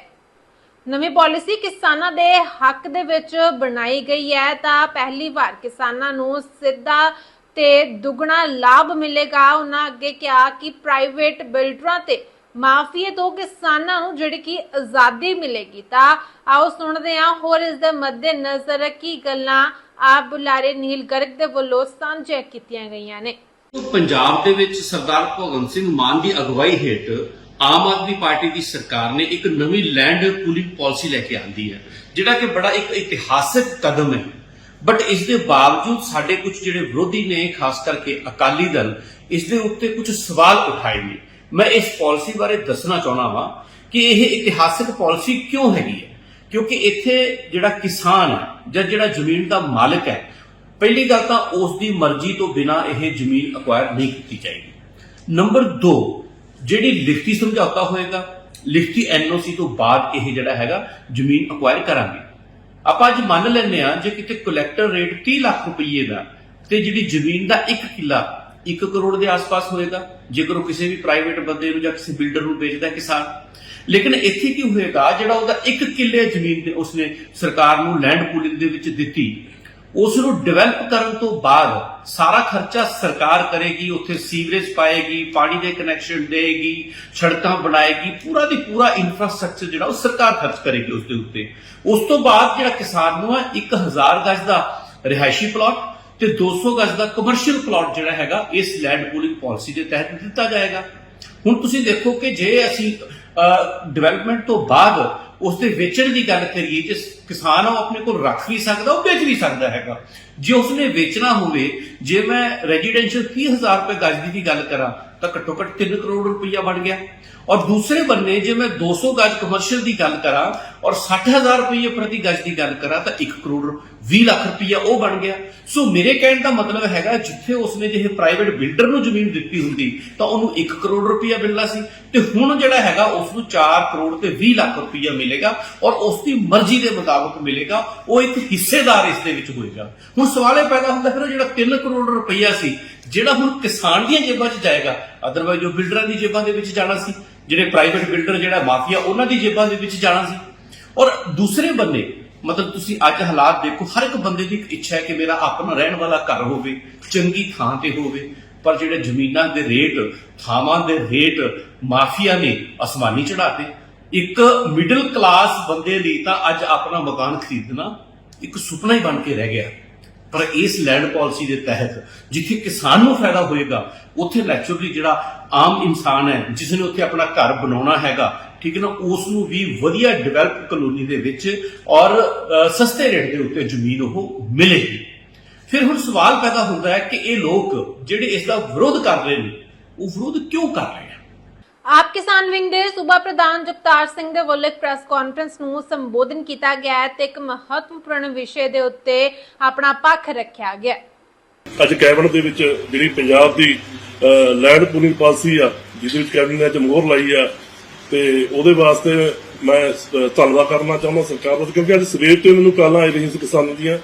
ਨਵੀਂ ਪਾਲਿਸੀ ਕਿਸਾਨਾਂ ਦੇ ਹੱਕ ਦੇ ਵਿੱਚ ਬਣਾਈ ਗਈ ਹੈ। ਤਾਂ ਪਹਿਲੀ ਵਾਰ ਕਿਸਾਨਾਂ ਨੂੰ ਸਿੱਧਾ ਤੇ ਦੁੱਗਣਾ ਲਾਭ ਮਿਲੇਗਾ। ਉਹਨਾਂ ਅੱਗੇ ਕਿਹਾ ਕਿ ਪ੍ਰਾਈਵੇਟ ਬਿਲਡਰਾਂ ਤੇ ਮਾਫੀਏ ਤੋਂ ਕਿਸਾਨਾਂ ਨੂੰ ਜਿਹੜੀ ਕਿ ਆਜ਼ਾਦੀ ਮਿਲੇਗੀ। ਤਾਂ ਆਓ ਸੁਣਦੇ ਹਾਂ, ਹੋਰ ਇਸ ਦੇ ਮੱਦੇ ਨਜ਼ਰ ਕੀ ਗੱਲਾਂ ਆਪ ਬੁਲਾਰੇ ਨੀਲ ਗਰਗ ਦੇ ਵੱਲੋਂ ਸਾਂਝੀਆਂ ਕੀਤੀਆਂ ਗਈਆਂ ਨੇ। ਪੰਜਾਬ ਦੇ ਵਿੱਚ ਸਰਦਾਰ ਭਗਵੰਤ ਸਿੰਘ ਮਾਨ ਦੀ ਅਗਵਾਈ ਹੇਠ ਆਮ ਆਦਮੀ ਪਾਰਟੀ ਦੀ ਸਰਕਾਰ ਨੇ ਇੱਕ ਨਵੀਂ ਲੈਂਡ ਪੂਲਿੰਗ ਪਾਲਿਸੀ ਲੈ ਕੇ ਆਂਦੀ ਹੈ, ਜਿਹੜਾ ਕਿ ਬੜਾ ਇੱਕ ਇਤਿਹਾਸਕ ਕਦਮ ਹੈ। ਬਟ ਇਸ ਦੇ ਬਾਵਜੂਦ ਸਾਡੇ ਕੁਝ ਜਿਹੜੇ ਵਿਰੋਧੀ ਨੇ, ਖਾਸ ਕਰਕੇ ਅਕਾਲੀ ਦਲ, ਇਸ ਦੇ ਉੱਤੇ ਕੁਝ ਸਵਾਲ ਉਠਾਏ ਨੇ। ਮੈਂ ਇਸ ਪਾਲਿਸੀ ਬਾਰੇ ਦੱਸਣਾ ਚਾਹਣਾ ਵਾਂ ਕਿ ਇਹ ਇਤਿਹਾਸਕ ਪਾਲਿਸੀ ਕਿਉਂ ਹੈਗੀ ਹੈ? ਕਿਉਂਕਿ ਇੱਥੇ ਜਿਹੜਾ ਕਿਸਾਨ ਜਾਂ ਜਿਹੜਾ ਜ਼ਮੀਨ ਦਾ ਮਾਲਕ ਹੈ, ਪਹਿਲੀ ਗੱਲ ਤਾਂ ਉਸ ਦੀ ਮਰਜ਼ੀ ਤੋਂ ਬਿਨਾ ਇਹ ਜ਼ਮੀਨ ਅਕਵਾਇਰ ਨਹੀਂ ਕੀਤੀ ਜਾਏਗੀ। ਨੰਬਰ 2 ਜਿਹੜੀ ਲਿਖਤੀ ਸਮਝੌਤਾ ਹੋਏਗਾ, ਲਿਖਤੀ ਐਨਓਸੀ ਤੋਂ ਬਾਅਦ ਇਹ ਜਿਹੜਾ ਹੈਗਾ, ਜ਼ਮੀਨ ਅਕਵਾਇਰ ਕਰਾਂਗੇ। ਆਪਾਂ ਅੱਜ ਮੰਨ ਲੈਂਦੇ ਆ ਜੇ ਕਿਤੇ ਕਲੈਕਟਰ ਰੇਟ 30 ਲੱਖ ਰੁਪਏ ਦਾ ਤੇ ਜਿਹੜੀ ਜ਼ਮੀਨ ਦਾ 1 ਕਿੱਲਾ 1 ਕਰੋੜ ਦੇ ਆਸ-ਪਾਸ ਹੋਏਗਾ, ਜੇਕਰ ਉਹ ਕਿਸੇ ਵੀ ਪ੍ਰਾਈਵੇਟ ਬੰਦੇ ਨੂੰ ਜਾਂ ਕਿਸੇ ਬਿਲਡਰ ਨੂੰ ਵੇਚਦਾ ਕਿਸਾਨ। ਲੇਕਿਨ ਇੱਥੇ ਕੀ ਹੋਏਗਾ, ਜਿਹੜਾ ਉਹਦਾ 1 ਕਿੱਲੇ ਜ਼ਮੀਨ ਤੇ ਉਸਨੇ ਸਰਕਾਰ ਨੂੰ ਲੈਂਡ ਪੂਲਿੰਗ ਦੇ ਵਿੱਚ ਦਿੱਤੀ ਉਸ ਨੂੰ ਡਿਵੈਲਪ ਕਰਨ ਤੋਂ ਬਾਅਦ ਸਾਰਾ ਖਰਚਾ ਸਰਕਾਰ ਕਰੇਗੀ, ਉੱਥੇ ਸੀਵਰੇਜ ਪਾਏਗੀ, ਪਾਣੀ ਦੇ ਕਨੈਕਸ਼ਨ ਦੇਗੀ ਸੜਕਾਂ ਬਣਾਏਗੀ, ਪੂਰਾ ਦੀ ਪੂਰਾ ਇਨਫਰਾਸਟ੍ਰਕਚਰ ਜਿਹੜਾ ਉਹ ਸਰਕਾਰ ਖਰਚ ਕਰੇਗੀ ਉਸ ਦੇ ਉੱਤੇ। ਉਸ ਤੋਂ ਬਾਅਦ ਜਿਹੜਾ ਕਿਸਾਨ ਨੂੰ ਹੈ 1000 ਗਜ ਦਾ ਰਿਹਾਇਸ਼ੀ ਪਲਾਟ ਤੇ 200 ਗਜ ਦਾ ਕਮਰਸ਼ੀਅਲ ਪਲਾਟ ਜਿਹੜਾ ਹੈਗਾ, ਇਸ ਲੈਂਡ ਪੂਲਿੰਗ ਪਾਲਿਸੀ ਦੇ ਤਹਿਤ ਦਿੱਤਾ ਜਾਏਗਾ। ਹੁਣ ਤੁਸੀਂ ਦੇਖੋ ਕਿ ਜੇ ਅਸੀਂ ਡਿਵੈਲਪਮੈਂਟ ਤੋਂ ਬਾਅਦ ਉਸ ਦੇ ਵੇਚਣ ਦੀ ਗੱਲ ਕਰੀਏ ਜੇ ਕਿਸਾਨ ਉਹ ਆਪਣੇ ਕੋਲ ਰੱਖ ਵੀ ਸਕਦਾ, ਉਹ ਵੇਚ ਵੀ ਸਕਦਾ ਹੈਗਾ। ਜੇ ਉਸਨੇ ਵੇਚਣਾ ਹੋਵੇ, ਜੇ ਮੈਂ ਰੈਜ਼ੀਡੈਂਸ਼ੀਅਲ 30000 ਰੁਪਏ ਗਜ ਦੀ ਵੀ ਗੱਲ ਕਰਾਂ, ਤਾਂ ਘੱਟੋ ਘੱਟ 3 ਕਰੋੜ ਰੁਪਈਆ ਬਣ ਗਿਆ। ਔਰ ਦੂਸਰੇ ਬੰਨੇ, ਜੇ ਮੈਂ 200 ਗਜ ਕਮਰਸ਼ੀਅਲ ਦੀ ਗੱਲ ਕਰਾਂ, ਔਰ 60000 ਰੁਪਏ ਪ੍ਰਤੀ ਗਜ ਦੀ ਗੱਲ ਕਰਾਂ, ਤਾਂ 1 ਕਰੋੜ 20 ਲੱਖ ਰੁਪਈਆ ਉਹ ਬਣ ਗਿਆ। ਸੋ ਮੇਰੇ ਕਹਿਣ ਦਾ ਮਤਲਬ ਹੈਗਾ, ਜਿੱਥੇ ਉਸਨੇ ਜਿਹੇ ਪ੍ਰਾਈਵੇਟ ਬਿਲਡਰ ਨੂੰ ਜ਼ਮੀਨ ਦਿੱਤੀ ਹੁੰਦੀ, ਤਾਂ ਉਹਨੂੰ 1 ਕਰੋੜ ਰੁਪਈਆ ਮਿਲਣਾ ਸੀ। ਤੇ ਹੁਣ ਜਿਹੜਾ ਹੈਗਾ ਉਸ ਨੂੰ 4 ਕਰੋੜ ਤੇ 20 ਲੱਖ ਰੁਪਈਆ ਮਿਲੇਗਾ ਔਰ ਉਸ ਦੀ ਮਰਜ਼ੀ ਦੇ ਮੁਤਾਬਕ ਮਿਲੇਗਾ, ਉਹ ਇੱਕ ਹਿੱਸੇਦਾਰ ਇਸ ਦੇ ਵਿੱਚ ਹੋਏਗਾ। ਹੁਣ ਸਵਾਲ ਇਹ ਪੈਦਾ ਹੁੰਦਾ, ਫਿਰ ਉਹ ਜਿਹੜਾ 3 ਕਰੋੜ ਰੁਪਈਆ ਸੀ, ਜਿਹੜਾ ਹੁਣ ਕਿਸਾਨ ਦੀਆਂ ਜੇਬਾਂ 'ਚ ਜਾਏਗਾ ਅਦਰਵਾਈਜ਼ ਉਹ ਬਿਲਡਰਾਂ ਦੀ ਜੇਬਾਂ ਦੇ ਵਿੱਚ ਜਾਣਾ ਸੀ। ਜਿਹੜੇ ਪ੍ਰਾਈਵੇਟ ਬਿਲਡਰ ਜਿਹੜਾ ਮਾਫੀਆ, ਉਹਨਾਂ ਦੀ ਜੇਬਾਂ ਦੇ ਵਿੱਚ ਜਾਣਾ ਸੀ। ਔਰ ਦੂਸਰੇ ਬੰਨੇ ਮਤਲਬ ਤੁਸੀਂ ਅੱਜ ਹਾਲਾਤ ਦੇਖੋ, ਹਰ ਇੱਕ ਬੰਦੇ ਦੀ ਇੱਕ ਇੱਛਾ ਹੈ ਕਿ ਮੇਰਾ ਆਪਣਾ ਰਹਿਣ ਵਾਲਾ ਘਰ ਹੋਵੇ, ਚੰਗੀ ਥਾਂ ਤੇ ਹੋਵੇ, ਪਰ ਜਿਹੜੇ ਜ਼ਮੀਨਾਂ ਦੇ ਰੇਟ, ਥਾਵਾਂ ਦੇ ਰੇਟ ਮਾਫੀਆ ਨੇ ਅਸਮਾਨੀ ਚੜਾਤੇ ਇੱਕ ਮਿਡਲ ਕਲਾਸ ਬੰਦੇ ਲਈ ਤਾਂ ਅੱਜ ਆਪਣਾ ਮਕਾਨ ਖਰੀਦਣਾ ਇੱਕ ਸੁਪਨਾ ਹੀ ਬਣ ਕੇ ਰਹਿ ਗਿਆ। ਪਰ ਇਸ ਲੈਂਡ ਪਾਲਿਸੀ ਦੇ ਤਹਿਤ ਜਿੱਥੇ ਕਿਸਾਨ ਨੂੰ ਫਾਇਦਾ ਹੋਏਗਾ, ਉੱਥੇ ਨੈਚੁਰਲੀ ਜਿਹੜਾ ਆਮ ਇਨਸਾਨ ਹੈ ਜਿਸ ਨੇ ਉੱਥੇ ਆਪਣਾ ਘਰ ਬਣਾਉਣਾ ਹੈਗਾ ਠੀਕ ਹੈ ਨਾ ਉਸ ਨੂੰ ਵੀ ਵਧੀਆ ਡਿਵੈਲਪ ਕਲੋਨੀ ਦੇ ਵਿੱਚ ਔਰ ਸਸਤੇ ਰੇਟ ਦੇ ਉੱਤੇ ਜ਼ਮੀਨ ਉਹ ਮਿਲੇਗੀ ਫਿਰ ਹੁਣ ਸਵਾਲ ਪੈਦਾ ਹੁੰਦਾ ਹੈ ਕਿ ਇਹ ਲੋਕ ਜਿਹੜੇ ਇਸ ਦਾ ਵਿਰੋਧ ਕਰ ਰਹੇ ਨੇ ਉਹ ਵਿਰੋਧ ਕਿਉਂ ਕਰ ਰਹੇ ਹਨ ਆਪ ਕਿਸਾਨ ਵਿੰਗ ਦੇ ਸੂਬਾ ਪ੍ਰਧਾਨ ਜਗਤਾਰ ਸਿੰਘ ਦੇ ਵੱਲੋਂ ਇੱਕ ਪ੍ਰੈਸ ਕਾਨਫਰੰਸ ਨੂੰ ਸੰਬੋਧਨ ਕੀਤਾ ਗਿਆ ਤੇ ਇੱਕ ਮਹੱਤਵਪੂਰਨ ਵਿਸ਼ੇ ਦੇ ਉੱਤੇ ਆਪਣਾ ਪੱਖ ਰੱਖਿਆ ਗਿਆ। ਅੱਜ ਕੈਬਨਿਟ ਦੇ ਵਿੱਚ ਜਿਹੜੀ ਪੰਜਾਬ ਦੀ ਲੈਂਡ ਪੂਲਿੰਗ ਪਾਲਿਸੀ ਆ ਜਿਹਦੇ ਵਿੱਚ ਕੈਬਨਿਟ ਨੇ ਮੋਹਰ ਲਾਈ ਆ ਤੇ ਉਹਦੇ ਵਾਸਤੇ ਮੈਂ ਧੰਨਵਾਦ ਕਰਨਾ ਚਾਹੁੰਦਾ ਸਰਕਾਰ ਦਾ ਕਿਉਂਕਿ ਅੱਜ ਸਵੇਰ ਤੋਂ ਹੀ ਮੈਨੂੰ ਕਾਲਾਂ ਆ ਰਹੀਆਂ ਸੀ ਕਿਸਾਨਾਂ ਦੀਆਂ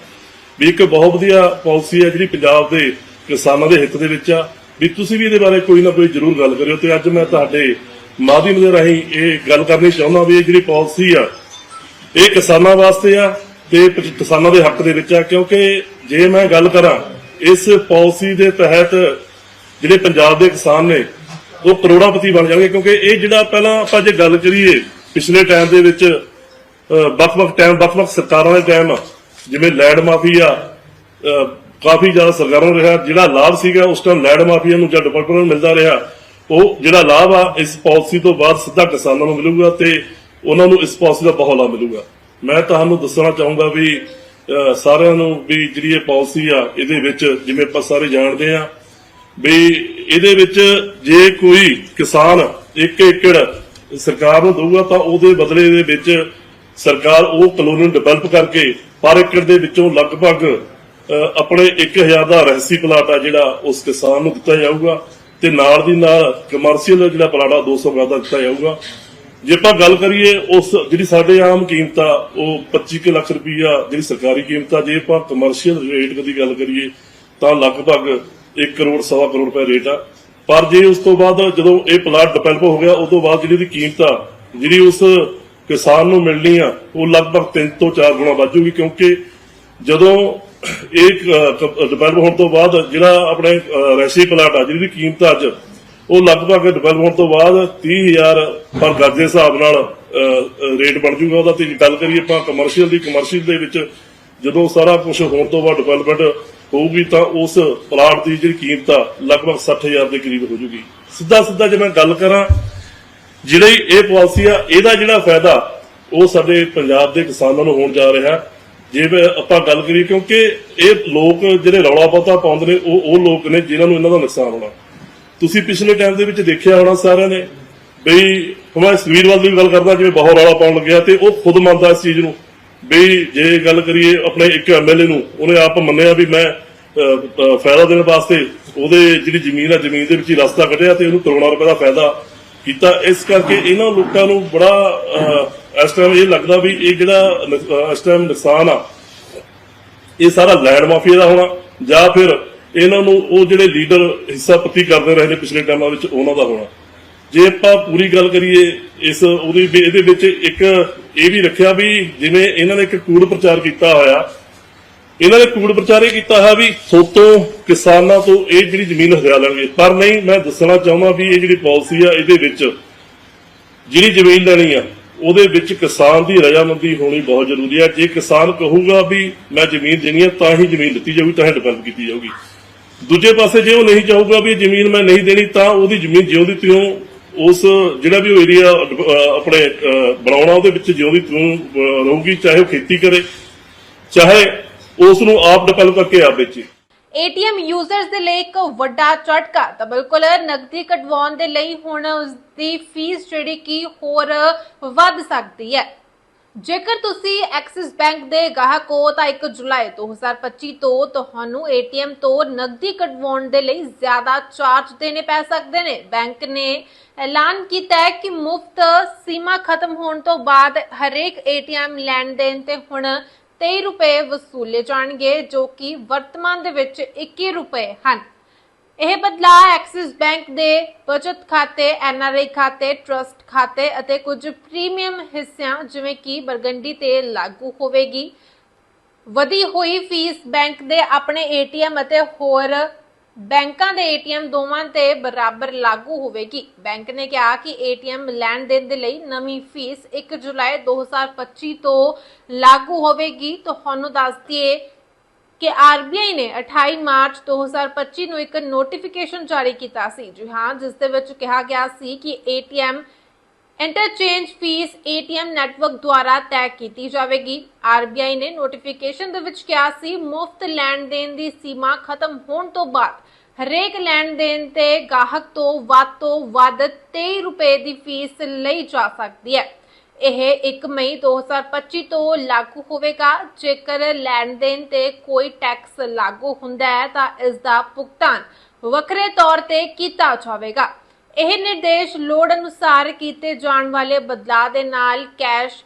ਵੀ ਇੱਕ ਬਹੁਤ ਵਧੀਆ ਪਾਲਿਸੀ ਆ ਜਿਹੜੀ ਪੰਜਾਬ ਦੇ ਕਿਸਾਨਾਂ ਦੇ ਹਿੱਤ ਦੇ ਵਿੱਚ ਆ। ਵੀ ਤੁਸੀਂ ਵੀ ਇਹਦੇ ਬਾਰੇ ਕੋਈ ਨਾ ਕੋਈ ਜ਼ਰੂਰ ਗੱਲ ਕਰਿਓ ਤੇ ਅੱਜ ਮੈਂ ਤੁਹਾਡੇ ਮਾਧਿਅਮ ਦੇ ਰਾਹੀਂ ਇਹ ਗੱਲ ਕਰਨੀ ਚਾਹੁੰਦਾ ਵੀ ਇਹ ਜਿਹੜੀ ਪਾਲਿਸੀ ਆ, ਇਹ ਕਿਸਾਨਾਂ ਵਾਸਤੇ ਆ ਤੇ ਕਿਸਾਨਾਂ ਦੇ ਹੱਕ ਦੇ ਵਿੱਚ ਆ। ਕਿਉਂਕਿ ਜੇ ਮੈਂ ਗੱਲ ਕਰਾਂ, ਇਸ ਪਾਲਿਸੀ ਦੇ ਤਹਿਤ ਜਿਹੜੇ ਪੰਜਾਬ ਦੇ ਕਿਸਾਨ ਨੇ ਉਹ ਕਰੋੜਾਪਤੀ ਬਣ ਜਾਣਗੇ ਕਿਉਂਕਿ ਇਹ ਜਿਹੜਾ ਪਹਿਲਾਂ ਆਪਾਂ ਜੇ ਗੱਲ ਕਰੀਏ ਪਿਛਲੇ ਟਾਈਮ ਦੇ ਵਿੱਚ ਵੱਖ-ਵੱਖ ਟਾਈਮ ਵੱਖ-ਵੱਖ ਸਰਕਾਰਾਂ ਦੇ ਟਾਈਮ ਜਿਵੇਂ ਲੈਂਡ ਮਾਫੀਆ ਅਹ, ਕਾਫੀ ਜ਼ਿਆਦਾ ਸਰਕਾਰਾਂ ਰਿਹਾ ਜਿਹੜਾ ਲਾਭ ਸੀਗਾ ਉਸ ਟਾਈਮ ਲੈਂਡ ਮਾਫੀਆ ਨੂੰ ਜਾਂ ਡਿਪਾਰਟਮੈਂਟ ਨੂੰ ਮਿਲਦਾ ਰਿਹਾ ਉਹ ਜਿਹੜਾ ਲਾਭ ਆ ਇਸ ਪਾਲਿਸੀ ਤੋਂ ਬਾਅਦ ਸਿੱਧਾ ਕਿਸਾਨਾਂ ਨੂੰ ਮਿਲੂਗਾ ਤੇ ਉਹਨਾਂ ਨੂੰ ਇਸ ਪਾਲਿਸੀ ਦਾ ਬਹੁਲਾ ਮਿਲੂਗਾ। ਮੈਂ ਤੁਹਾਨੂੰ ਦੱਸਣਾ ਚਾਹੂੰਗਾ ਵੀ ਸਾਰਿਆਂ ਨੂੰ ਵੀ ਜਿਹੜੀ ਇਹ ਪਾਲਿਸੀ ਆ ਇਹਦੇ ਵਿੱਚ ਜਿਵੇਂ ਆਪਾਂ ਸਾਰੇ ਜਾਣਦੇ ਆ ਵੀ ਇਹਦੇ ਵਿੱਚ ਜੇ ਕੋਈ ਕਿਸਾਨ ਇੱਕ ਏਕੜ ਸਰਕਾਰ ਨੂੰ ਦਊਗਾ ਤਾਂ ਉਹਦੇ ਬਦਲੇ ਦੇ ਵਿੱਚ ਸਰਕਾਰ ਉਹ ਕਲੋਨੀ ਡਿਵੈਲਪ ਕਰਕੇ ਪਰ ਏਕੜ ਦੇ ਵਿੱਚੋਂ ਲਗਭਗ ਅਹ, ਆਪਣੇ 1000 ਦਾ ਰਹਿਸੀ ਪਲਾਟ ਆ ਜਿਹੜਾ ਉਸ ਕਿਸਾਨ ਨੂੰ ਦਿੱਤਾ ਜਾਊਗਾ ਤੇ ਨਾਲ ਦੀ ਨਾਲ ਕਮਰਸ਼ੀਅਲ ਜਿਹੜਾ ਪਲਾਟ ਆ 200 ਗਜ਼ ਦਾ ਦਿੱਤਾ ਜਾਊਗਾ। ਜੇ ਆਪਾਂ ਗੱਲ ਕਰੀਏ ਉਸ ਜਿਹੜੀ ਸਾਡੇ ਆਮ ਕੀਮਤ ਆ ਉਹ 25 ਕੁ ਲੱਖ ਰੁਪਈਆ ਜਿਹੜੀ ਸਰਕਾਰੀ ਕੀਮਤ ਆ ਜੇ ਆਪਾਂ ਕਮਰਸ਼ੀਅਲ ਰੇਟ ਦੀ ਗੱਲ ਕਰੀਏ ਤਾਂ ਲਗਭਗ 1 ਕਰੋੜ, ਸਵਾ ਕਰੋੜ ਰੁਪਏ ਰੇਟ ਆ। ਪਰ ਜੇ ਉਸ ਤੋਂ ਬਾਅਦ ਜਦੋਂ ਇਹ ਪਲਾਟ ਡਿਵੈਲਪ ਹੋ ਗਿਆ ਉਸ ਤੋਂ ਬਾਅਦ ਜਿਹੜੀ ਦੀ ਕੀਮਤ ਆ, ਜਿਹੜੀ ਉਸ ਕਿਸਾਨ ਨੂੰ ਮਿਲਣੀ ਆ, ਉਹ ਲਗਭਗ 3 ਤੋਂ 4 ਗੁਣਾ ਵੱਧੂਗੀ ਕਿਉਂਕਿ ਜਦੋਂ ਇਹ ਡਿਵੈਲਪ ਹੋਣ ਤੋਂ ਬਾਅਦ ਜਿਹੜਾ ਆਪਣੇ ਰੈਸੀ ਪਲਾਟ ਆ, ਜਿਹਦੀ ਕੀਮਤ ਅੱਜ ਉਹ ਲਗਭਗ ਡਿਵੈਲਪ ਹੋਣ ਤੋਂ ਬਾਅਦ 30000 ਪਰ ਗੱਜ ਦੇ ਹਿਸਾਬ ਨਾਲ ਰੇਟ ਬਣ ਜੂਗਾ। ਉਹਦਾ ਤੇ ਗੱਲ ਕਰੀਏ ਆਪਾਂ ਕਮਰਸ਼ੀਅਲ ਦੀ ਕਮਰਸ਼ੀਅਲ ਦੇ ਵਿੱਚ ਜਦੋਂ ਸਾਰਾ ਕੁਝ ਹੋਣ ਤੋਂ ਬਾਅਦ ਡਿਵੈਲਪਮੈਂਟ ਹੋਊਗੀ ਤਾਂ ਉਸ ਪਲਾਟ ਦੀ ਜਿਹੜੀ ਕੀਮਤ ਆ, ਲਗਭਗ 60000 ਦੇ ਕਰੀਬ ਹੋ ਜੂਗੀ ਸਿੱਧਾ ਸਿੱਧਾ ਜੇ ਮੈਂ ਗੱਲ ਕਰਾਂ, ਜਿਹੜੀ ਇਹ ਪਾਲਿਸੀ ਆ, ਇਹਦਾ ਜਿਹੜਾ ਫਾਇਦਾ ਉਹ ਸਾਡੇ ਪੰਜਾਬ ਦੇ ਕਿਸਾਨਾਂ ਨੂੰ ਹੋਣ ਜਾ ਰਿਹਾ। ਜੇ ਆਪਾਂ ਗੱਲ ਕਰੀਏ, ਕਿਉਂਕਿ ਇਹ ਲੋਕ ਜਿਹੜੇ ਰੌਲਾ ਪਤਾ ਪਾਉਂਦੇ ਨੇ, ਉਹ ਉਹ ਲੋਕ ਨੇ ਜਿਨ੍ਹਾਂ ਨੂੰ ਇਹਨਾਂ ਦਾ ਨੁਕਸਾਨ ਹੋਣਾ। ਤੁਸੀਂ ਪਿਛਲੇ ਟਾਈਮ ਦੇ ਵਿੱਚ ਦੇਖਿਆ ਹੋਣਾ ਸਾਰਿਆਂ ਨੇ, ਬਈ, ਹੁਣ ਮੈਂ ਸਵੀਰਵਾਲ ਦੀ ਵੀ ਗੱਲ ਕਰਦਾ, ਜਿਵੇਂ ਬਹੁਤ ਰੌਲਾ ਪਾਉਣ ਲੱਗਿਆ ਤੇ ਉਹ ਖੁਦ ਮੰਨਦਾ ਇਸ ਚੀਜ਼ ਨੂੰ। ਬਈ ਜੇ ਗੱਲ ਕਰੀਏ ਆਪਣੇ ਇੱਕ ਐਮਐਲਏ ਨੂੰ, ਉਹਨੇ ਆਪ ਮੰਨਿਆ ਵੀ ਮੈਂ ਫਾਇਦਾ ਦੇਣ ਵਾਸਤੇ ਉਹਦੇ ਜਿਹੜੀ ਜ਼ਮੀਨ ਆ, ਜ਼ਮੀਨ ਦੇ ਵਿੱਚ ਹੀ ਰਸਤਾ ਕੱਢਿਆ ਤੇ ਉਹਨੂੰ ਕਰੋੜਾਂ ਰੁਪਏ ਦਾ ਫਾਇਦਾ ਕੀਤਾ। ਇਸ ਕਰਕੇ ਇਹਨਾਂ ਲੋਕਾਂ ਨੂੰ ਬੜਾ ਇਸ ਟਾਈਮ ਇਹ ਲੱਗਦਾ ਵੀ ਇਹ ਜਿਹੜਾ ਇਸ ਟਾਈਮ ਨੁਕਸਾਨ ਆ, ਇਹ ਸਾਰਾ ਲੈਂਡ ਮਾਫੀਆ ਦਾ ਹੋਣਾ, ਜਾਂ ਫਿਰ ਇਹਨਾਂ ਨੂੰ ਉਹ ਜਿਹੜੇ ਲੀਡਰ ਹਿੱਸਾ ਪੱਤੀ ਕਰਦੇ ਰਹੇ ਨੇ ਪਿਛਲੇ ਟਾਈਮਾਂ ਵਿੱਚ, ਉਹਨਾਂ ਦਾ ਹੋਣਾ। ਜੇ ਆਪਾਂ ਪੂਰੀ ਗੱਲ ਕਰੀਏ, ਇਸ ਉਹਦੀ ਇਹਦੇ ਵਿੱਚ ਇੱਕ ਇਹ ਵੀ ਰੱਖਿਆ ਵੀ ਜਿਵੇਂ ਇਹਨਾਂ ਨੇ ਇੱਕ ਕੂੜ ਪ੍ਰਚਾਰ ਕੀਤਾ ਹੋਇਆ, ਇਹਨਾਂ ਨੇ ਕੂੜ ਪ੍ਰਚਾਰ ਇਹ ਕੀਤਾ ਹੋਇਆ ਵੀ ਸੋਤੋਂ ਕਿਸਾਨਾਂ ਤੋਂ ਇਹ ਜਿਹੜੀ ਜ਼ਮੀਨ ਹਰਿਆ ਲੈਣਗੇ। ਪਰ ਨਹੀਂ, ਮੈਂ ਦੱਸਣਾ ਚਾਹੁੰਦਾ ਵੀ ਇਹ ਜਿਹੜੀ ਪਾਲਿਸੀ ਆ, ਇਹਦੇ ਵਿੱਚ ਜਿਹੜੀ ਜ਼ਮੀਨ ਲੈਣੀ ਆ, ਉਹਦੇ ਵਿੱਚ ਕਿਸਾਨ ਦੀ ਰਜ਼ਾਮੰਦੀ ਹੋਣੀ ਬਹੁਤ ਜ਼ਰੂਰੀ ਹੈ ਜੇ ਕਿਸਾਨ ਕਹੂਗਾ ਵੀ ਮੈਂ ਜ਼ਮੀਨ ਦੇਣੀ ਹੈ ਤਾਂ ਹੀ ਜ਼ਮੀਨ ਦਿੱਤੀ ਜਾਊਗੀ, ਤਾਂ ਹੀ ਡਿਵੈਲਪ ਕੀਤੀ ਜਾਊਗੀ। ਦੂਜੇ ਪਾਸੇ ਜੇ ਉਹ ਨਹੀਂ ਚਾਹੂਗਾ ਵੀ ਜ਼ਮੀਨ ਮੈਂ ਨਹੀਂ ਦੇਣੀ, ਤਾਂ ਉਹਦੀ ਜ਼ਮੀਨ ਜਿਉਂ ਦੀ ਤਿਉਂ ਉਸ ਜਿਹੜਾ ਵੀ ਏਰੀਆ ਆਪਣੇ ਬਣਾਉਣਾ ਉਹਦੇ ਵਿੱਚ ਜਿਉਂ ਦੀ ਰਹੂਗੀ, ਚਾਹੇ ਉਹ ਖੇਤੀ ਕਰੇ, ਚਾਹੇ ਉਸ ਨੂੰ ਆਪ ਡਿਵੈਲਪ ਕਰਕੇ ਆਪ ਵੇਚੇ। ਏਟੀਐਮ ਯੂਜ਼ਰਸ ਦੇ ਲਈ ਇੱਕ ਵੱਡਾ ਝਟਕਾ, ਤਾਂ ਬਿਲਕੁਲ ਨਕਦੀ ਕਟਵਾਉਣ ਦੇ ਲਈ ਹੁਣ ਉਸ ਦੀ ਫੀਸ ਜਿਹੜੀ ਕਿ ਹੋਰ ਵੱਧ ਸਕਦੀ ਹੈ। ਜੇਕਰ ਤੁਸੀਂ ਐਕਸਿਸ ਬੈਂਕ ਦੇ ਗਾਹਕ ਹੋ ਤਾਂ 1 ਜੁਲਾਈ 2025 ਤੋਂ ਤੁਹਾਨੂੰ ਏਟੀਐਮ ਤੋਂ ਨਕਦੀ ਕਟਵਾਉਣ ਦੇ ਲਈ ਜ਼ਿਆਦਾ ਚਾਰਜ ਦੇਣੇ ਪੈ ਸਕਦੇ ਨੇ। ਬੈਂਕ ਨੇ ਐਲਾਨ ਕੀਤਾ ਹੈ ਕਿ ਮੁਫਤ ਸੀਮਾ ਖਤਮ ਹੋਣ ਤੋਂ ਬਾਅਦ ਹਰੇਕ ਏਟੀਐਮ ਲੈਣ ਦੇਣ ਤੇ ਹੁਣ 23 ਰੁਪਏ ਵਸੂਲੇ ਜਾਣਗੇ, ਜੋ ਕਿ ਵਰਤਮਾਨ ਦੇ ਵਿੱਚ 21 ਰੁਪਏ ਹਨ। ਇਹ ਬਦਲਾਅ ਐਕਸਿਸ ਬੈਂਕ ਦੇ ਬਚਤ ਖਾਤੇ, ਐਨਆਰਆਈ ਖਾਤੇ, ਟਰਸਟ ਖਾਤੇ ਅਤੇ ਕੁਝ ਪ੍ਰੀਮੀਅਮ ਹਿੱਸਿਆਂ, ਜਿਵੇਂ ਕਿ ਬਰਗੰਡੀ ਤੇ ਲਾਗੂ ਹੋਵੇਗੀ। ਵਧੀ ਹੋਈ ਫੀਸ ਬੈਂਕ ਦੇ ਆਪਣੇ ਏਟੀਐਮ ਅਤੇ ਹੋਰ ਬੈਂਕਾਂ ਦੇ ਏਟੀਐਮ ਦੋਵਾਂ ਤੇ ਬਰਾਬਰ ਲਾਗੂ ਹੋਵੇਗੀ। ਬੈਂਕ ਨੇ ਕਿਹਾ ਕਿ ਏਟੀਐਮ ਲੈਣ ਦੇਣ ਦੇ ਲਈ ਨਵੀਂ ਫੀਸ 1 ਜੁਲਾਈ 2025 ਤੋਂ ਲਾਗੂ ਹੋਵੇਗੀ। ਤੁਹਾਨੂੰ ਦੱਸ ਦਈਏ ਕਿ ਆਰਬੀਆਈ ਨੇ 28 ਮਾਰਚ 2025 ਨੂੰ ਇੱਕ ਨੋਟੀਫਿਕੇਸ਼ਨ ਜਾਰੀ ਕੀਤਾ ਸੀ। ਜੀ ਹਾਂ, ਜਿਸ ਦੇ ਵਿੱਚ ਕਿਹਾ ਗਿਆ ਸੀ ਕਿ ATM interchange fee ATM network ਦੁਆਰਾ ਤੈਅ ਕੀਤੀ ਜਾਵੇਗੀ। ਆਰਬੀਆਈ ਨੇ ਨੋਟੀਫਿਕੇਸ਼ਨ ਦੇ ਵਿੱਚ ਕਿਹਾ ਸੀ, ਮੁਫਤ ਲੈਣ ਦੇਣ ਦੀ ਸੀਮਾ ਖਤਮ ਹੋਣ ਤੋਂ ਬਾਅਦ ਹਰੇਕ ਲੈਣ ਦੇਣ ਤੇ ਗਾਹਕ ਤੋਂ ਵੱਧ ਤੋਂ ਵੱਧ 23 ਰੁਪਏ ਦੀ ਫੀਸ ਲਈ ਜਾ ਸਕਦੀ ਹੈ। ਇਹ 1 ਮਈ 2025 ਤੋਂ ਲਾਗੂ ਹੋਵੇਗਾ। ਜੇਕਰ ਲੈਣ ਦੇਣ ਤੇ ਕੋਈ ਟੈਕਸ ਲਾਗੂ ਹੁੰਦਾ ਹੈ, ਤਾਂ ਇਸ ਦਾ ਭੁਗਤਾਨ ਵੱਖਰੇ ਤੌਰ ਤੇ ਕੀਤਾ ਜਾਵੇਗਾ। ਇਹ ਨਿਰਦੇਸ਼ ਲੋੜ ਅਨੁਸਾਰ ਕੀਤੇ ਜਾਣ ਵਾਲੇ ਬਦਲਾਅ ਦੇ ਨਾਲ ਕੈਸ਼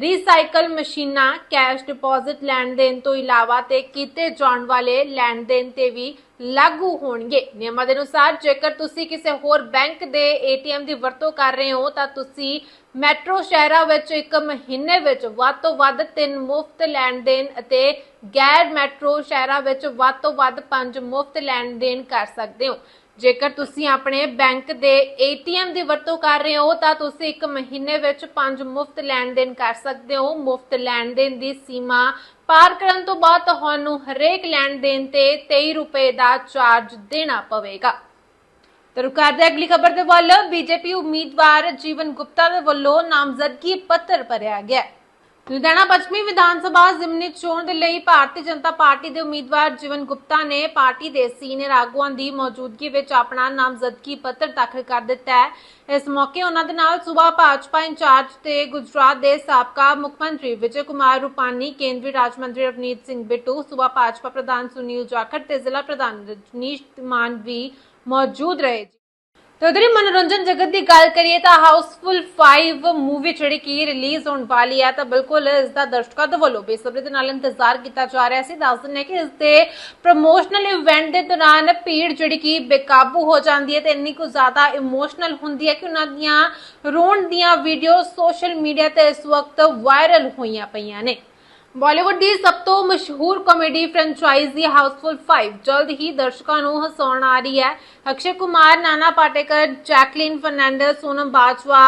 ਰੀਸਾਈਕਲ ਮਸ਼ੀਨਾਂ ਕੈਸ਼ ਡਿਪਾਜ਼ਿਟ ਲੈਣ ਦੇਣ ਤੋਂ ਇਲਾਵਾ ਤੇ ਕੀਤੇ ਜਾਣ ਵਾਲੇ ਲੈਣ ਦੇਣ ਤੇ ਵੀ ਲਾਗੂ ਹੋਣਗੇ। ਨਿਯਮਾਂ ਦੇ ਅਨੁਸਾਰ ਜੇਕਰ ਤੁਸੀਂ ਕਿਸੇ ਹੋਰ ਬੈਂਕ ਦੇ ਏਟੀਐਮ ਦੀ ਵਰਤੋਂ ਕਰ ਰਹੇ ਹੋ, ਤਾਂ ਤੁਸੀਂ ਮੈਟਰੋ ਸ਼ਹਿਰਾਂ ਵਿੱਚ ਇੱਕ ਮਹੀਨੇ ਵਿੱਚ ਵੱਧ ਤੋਂ ਵੱਧ ਤਿੰਨ ਮੁਫਤ ਲੈਣ ਦੇਣ ਅਤੇ ਗੈਰ ਮੈਟਰੋ ਸ਼ਹਿਰਾਂ ਵਿੱਚ ਵੱਧ ਤੋਂ ਵੱਧ ਪੰਜ ਮੁਫਤ ਲੈਣ ਦੇਣ ਕਰ ਸਕਦੇ ਹੋ। ਜੇਕਰ ਤੁਸੀਂ ਆਪਣੇ ਬੈਂਕ ਦੇ ਏਟੀਐਮ ਦੀ ਵਰਤੋਂ ਕਰ ਰਹੇ ਹੋ, ਤਾਂ ਤੁਸੀਂ ਇੱਕ ਮਹੀਨੇ ਵਿੱਚ 5 ਮੁਫਤ ਲੈਣ ਦੇਣ ਕਰ ਸਕਦੇ ਹੋ। ਮੁਫਤ ਲੈਣ ਦੇਣ ਦੀ ਸੀਮਾ ਪਾਰ ਕਰਨ ਤੋਂ ਬਾਅਦ ਤੁਹਾਨੂੰ ਹਰੇਕ ਲੈਣ ਦੇਣ ਤੇ 23 ਰੁਪਏ ਦਾ ਚਾਰਜ ਦੇਣਾ ਪਵੇਗਾ। ਤੇ ਰੁਕ ਕਰਦੇ ਅਗਲੀ ਖਬਰ ਦੇ ਵੱਲ। ਬੀਜੇਪੀ ਉਮੀਦਵਾਰ ਜੀਵਨ ਗੁਪਤਾ ਦੇ ਵੱਲੋਂ ਨਾਮਜ਼ਦਗੀ ਪੱਤਰ ਭਰਿਆ ਗਿਆ ਲੁਧਿਆਣਾ ਪੱਛਮੀ ਵਿਧਾਨ ਸਭਾ ਜ਼ਿਮਨੀ ਚੋਣ ਦੇ ਲਈ ਭਾਰਤੀ ਜਨਤਾ ਪਾਰਟੀ ਦੇ ਉਮੀਦਵਾਰ ਜੀਵਨ ਗੁਪਤਾ ਨੇ ਪਾਰਟੀ ਦੇ ਸੀਨੀਅਰ ਆਗੂਆਂ ਦੀ ਮੌਜੂਦਗੀ ਵਿੱਚ ਆਪਣਾ ਨਾਮਜ਼ਦਗੀ ਪੱਤਰ ਦਾਖਲ ਕਰ ਦਿੱਤਾ ਹੈ। ਇਸ ਮੌਕੇ ਉਹਨਾਂ ਦੇ ਨਾਲ ਸੂਬਾ ਭਾਜਪਾ ਇੰਚਾਰਜ ਤੇ ਗੁਜਰਾਤ ਦੇ ਸਾਬਕਾ ਮੁੱਖ ਮੰਤਰੀ ਵਿਜੇ ਕੁਮਾਰ ਰੂਪਾਨੀ, ਕੇਂਦਰੀ ਰਾਜ ਮੰਤਰੀ ਰਵਨੀਤ ਸਿੰਘ ਬਿੱਟੂ, ਸੂਬਾ ਭਾਜਪਾ ਪ੍ਰਧਾਨ ਸੁਨੀਲ ਜਾਖੜ ਤੇ ਜ਼ਿਲ੍ਹਾ ਪ੍ਰਧਾਨ ਰਜਨੀਸ਼ ਮਾਨ ਵੀ ਮੌਜੂਦ ਰਹੇ। ਤੇ ਉਧਰ ਹੀ ਮਨੋਰੰਜਨ ਜਗਤ ਦੀ ਗੱਲ ਕਰੀਏ ਤਾਂ ਹਾਊਸਫੁੱਲ 5 ਮੂਵੀ ਜਿਹੜੀ ਕਿ ਰਿਲੀਜ਼ ਹੋਣ ਵਾਲੀ ਹੈ ਤਾਂ ਬਿਲਕੁਲ ਇਸ ਦਾ ਦਰਸ਼ਕਾਂ ਦੇ ਵੱਲੋਂ ਬੇਸਬਰੀ ਦੇ ਨਾਲ ਇੰਤਜ਼ਾਰ ਕੀਤਾ ਜਾ ਰਿਹਾ ਸੀ। ਦੱਸ ਦਿੰਦੇ ਹਾਂ ਕਿ ਇਸ ਦੇ ਪ੍ਰੋਮੋਸ਼ਨਲ ਇਵੈਂਟ ਦੇ ਦੌਰਾਨ ਭੀੜ ਜਿਹੜੀ ਕਿ ਬੇਕਾਬੂ ਹੋ ਜਾਂਦੀ ਹੈ ਤੇ ਇੰਨੀ ਕੁ ਜ਼ਿਆਦਾ ਇਮੋਸ਼ਨਲ ਹੁੰਦੀ ਹੈ ਕਿ ਉਹਨਾਂ ਦੀਆਂ ਰੋਣ ਦੀਆਂ ਵੀਡੀਓ ਸੋਸ਼ਲ ਮੀਡੀਆ ਤੇ ਇਸ ਵਕਤ ਵਾਇਰਲ ਹੋਈਆਂ ਪਈਆਂ ਨੇ। ਬਾਲੀਵੁੱਡ ਦੀ ਸਭ ਤੋਂ ਮਸ਼ਹੂਰ ਕਾਮੇਡੀ ਫਰੈਂਚਾਈਜ਼ੀ ਹਾਊਸਫੁੱਲ 5 ਜਲਦ ਹੀ ਦਰਸ਼ਕਾਂ ਨੂੰ ਹਸਾਉਣ ਆ ਰਹੀ ਹੈ। ਅਕਸ਼ੇ ਕੁਮਾਰ, ਨਾਨਾ ਪਾਟੇਕਰ, ਜੈਕਲਿਨ ਫਰਨੈਂਡਸ, ਸੋਨਮ ਬਾਜਵਾ,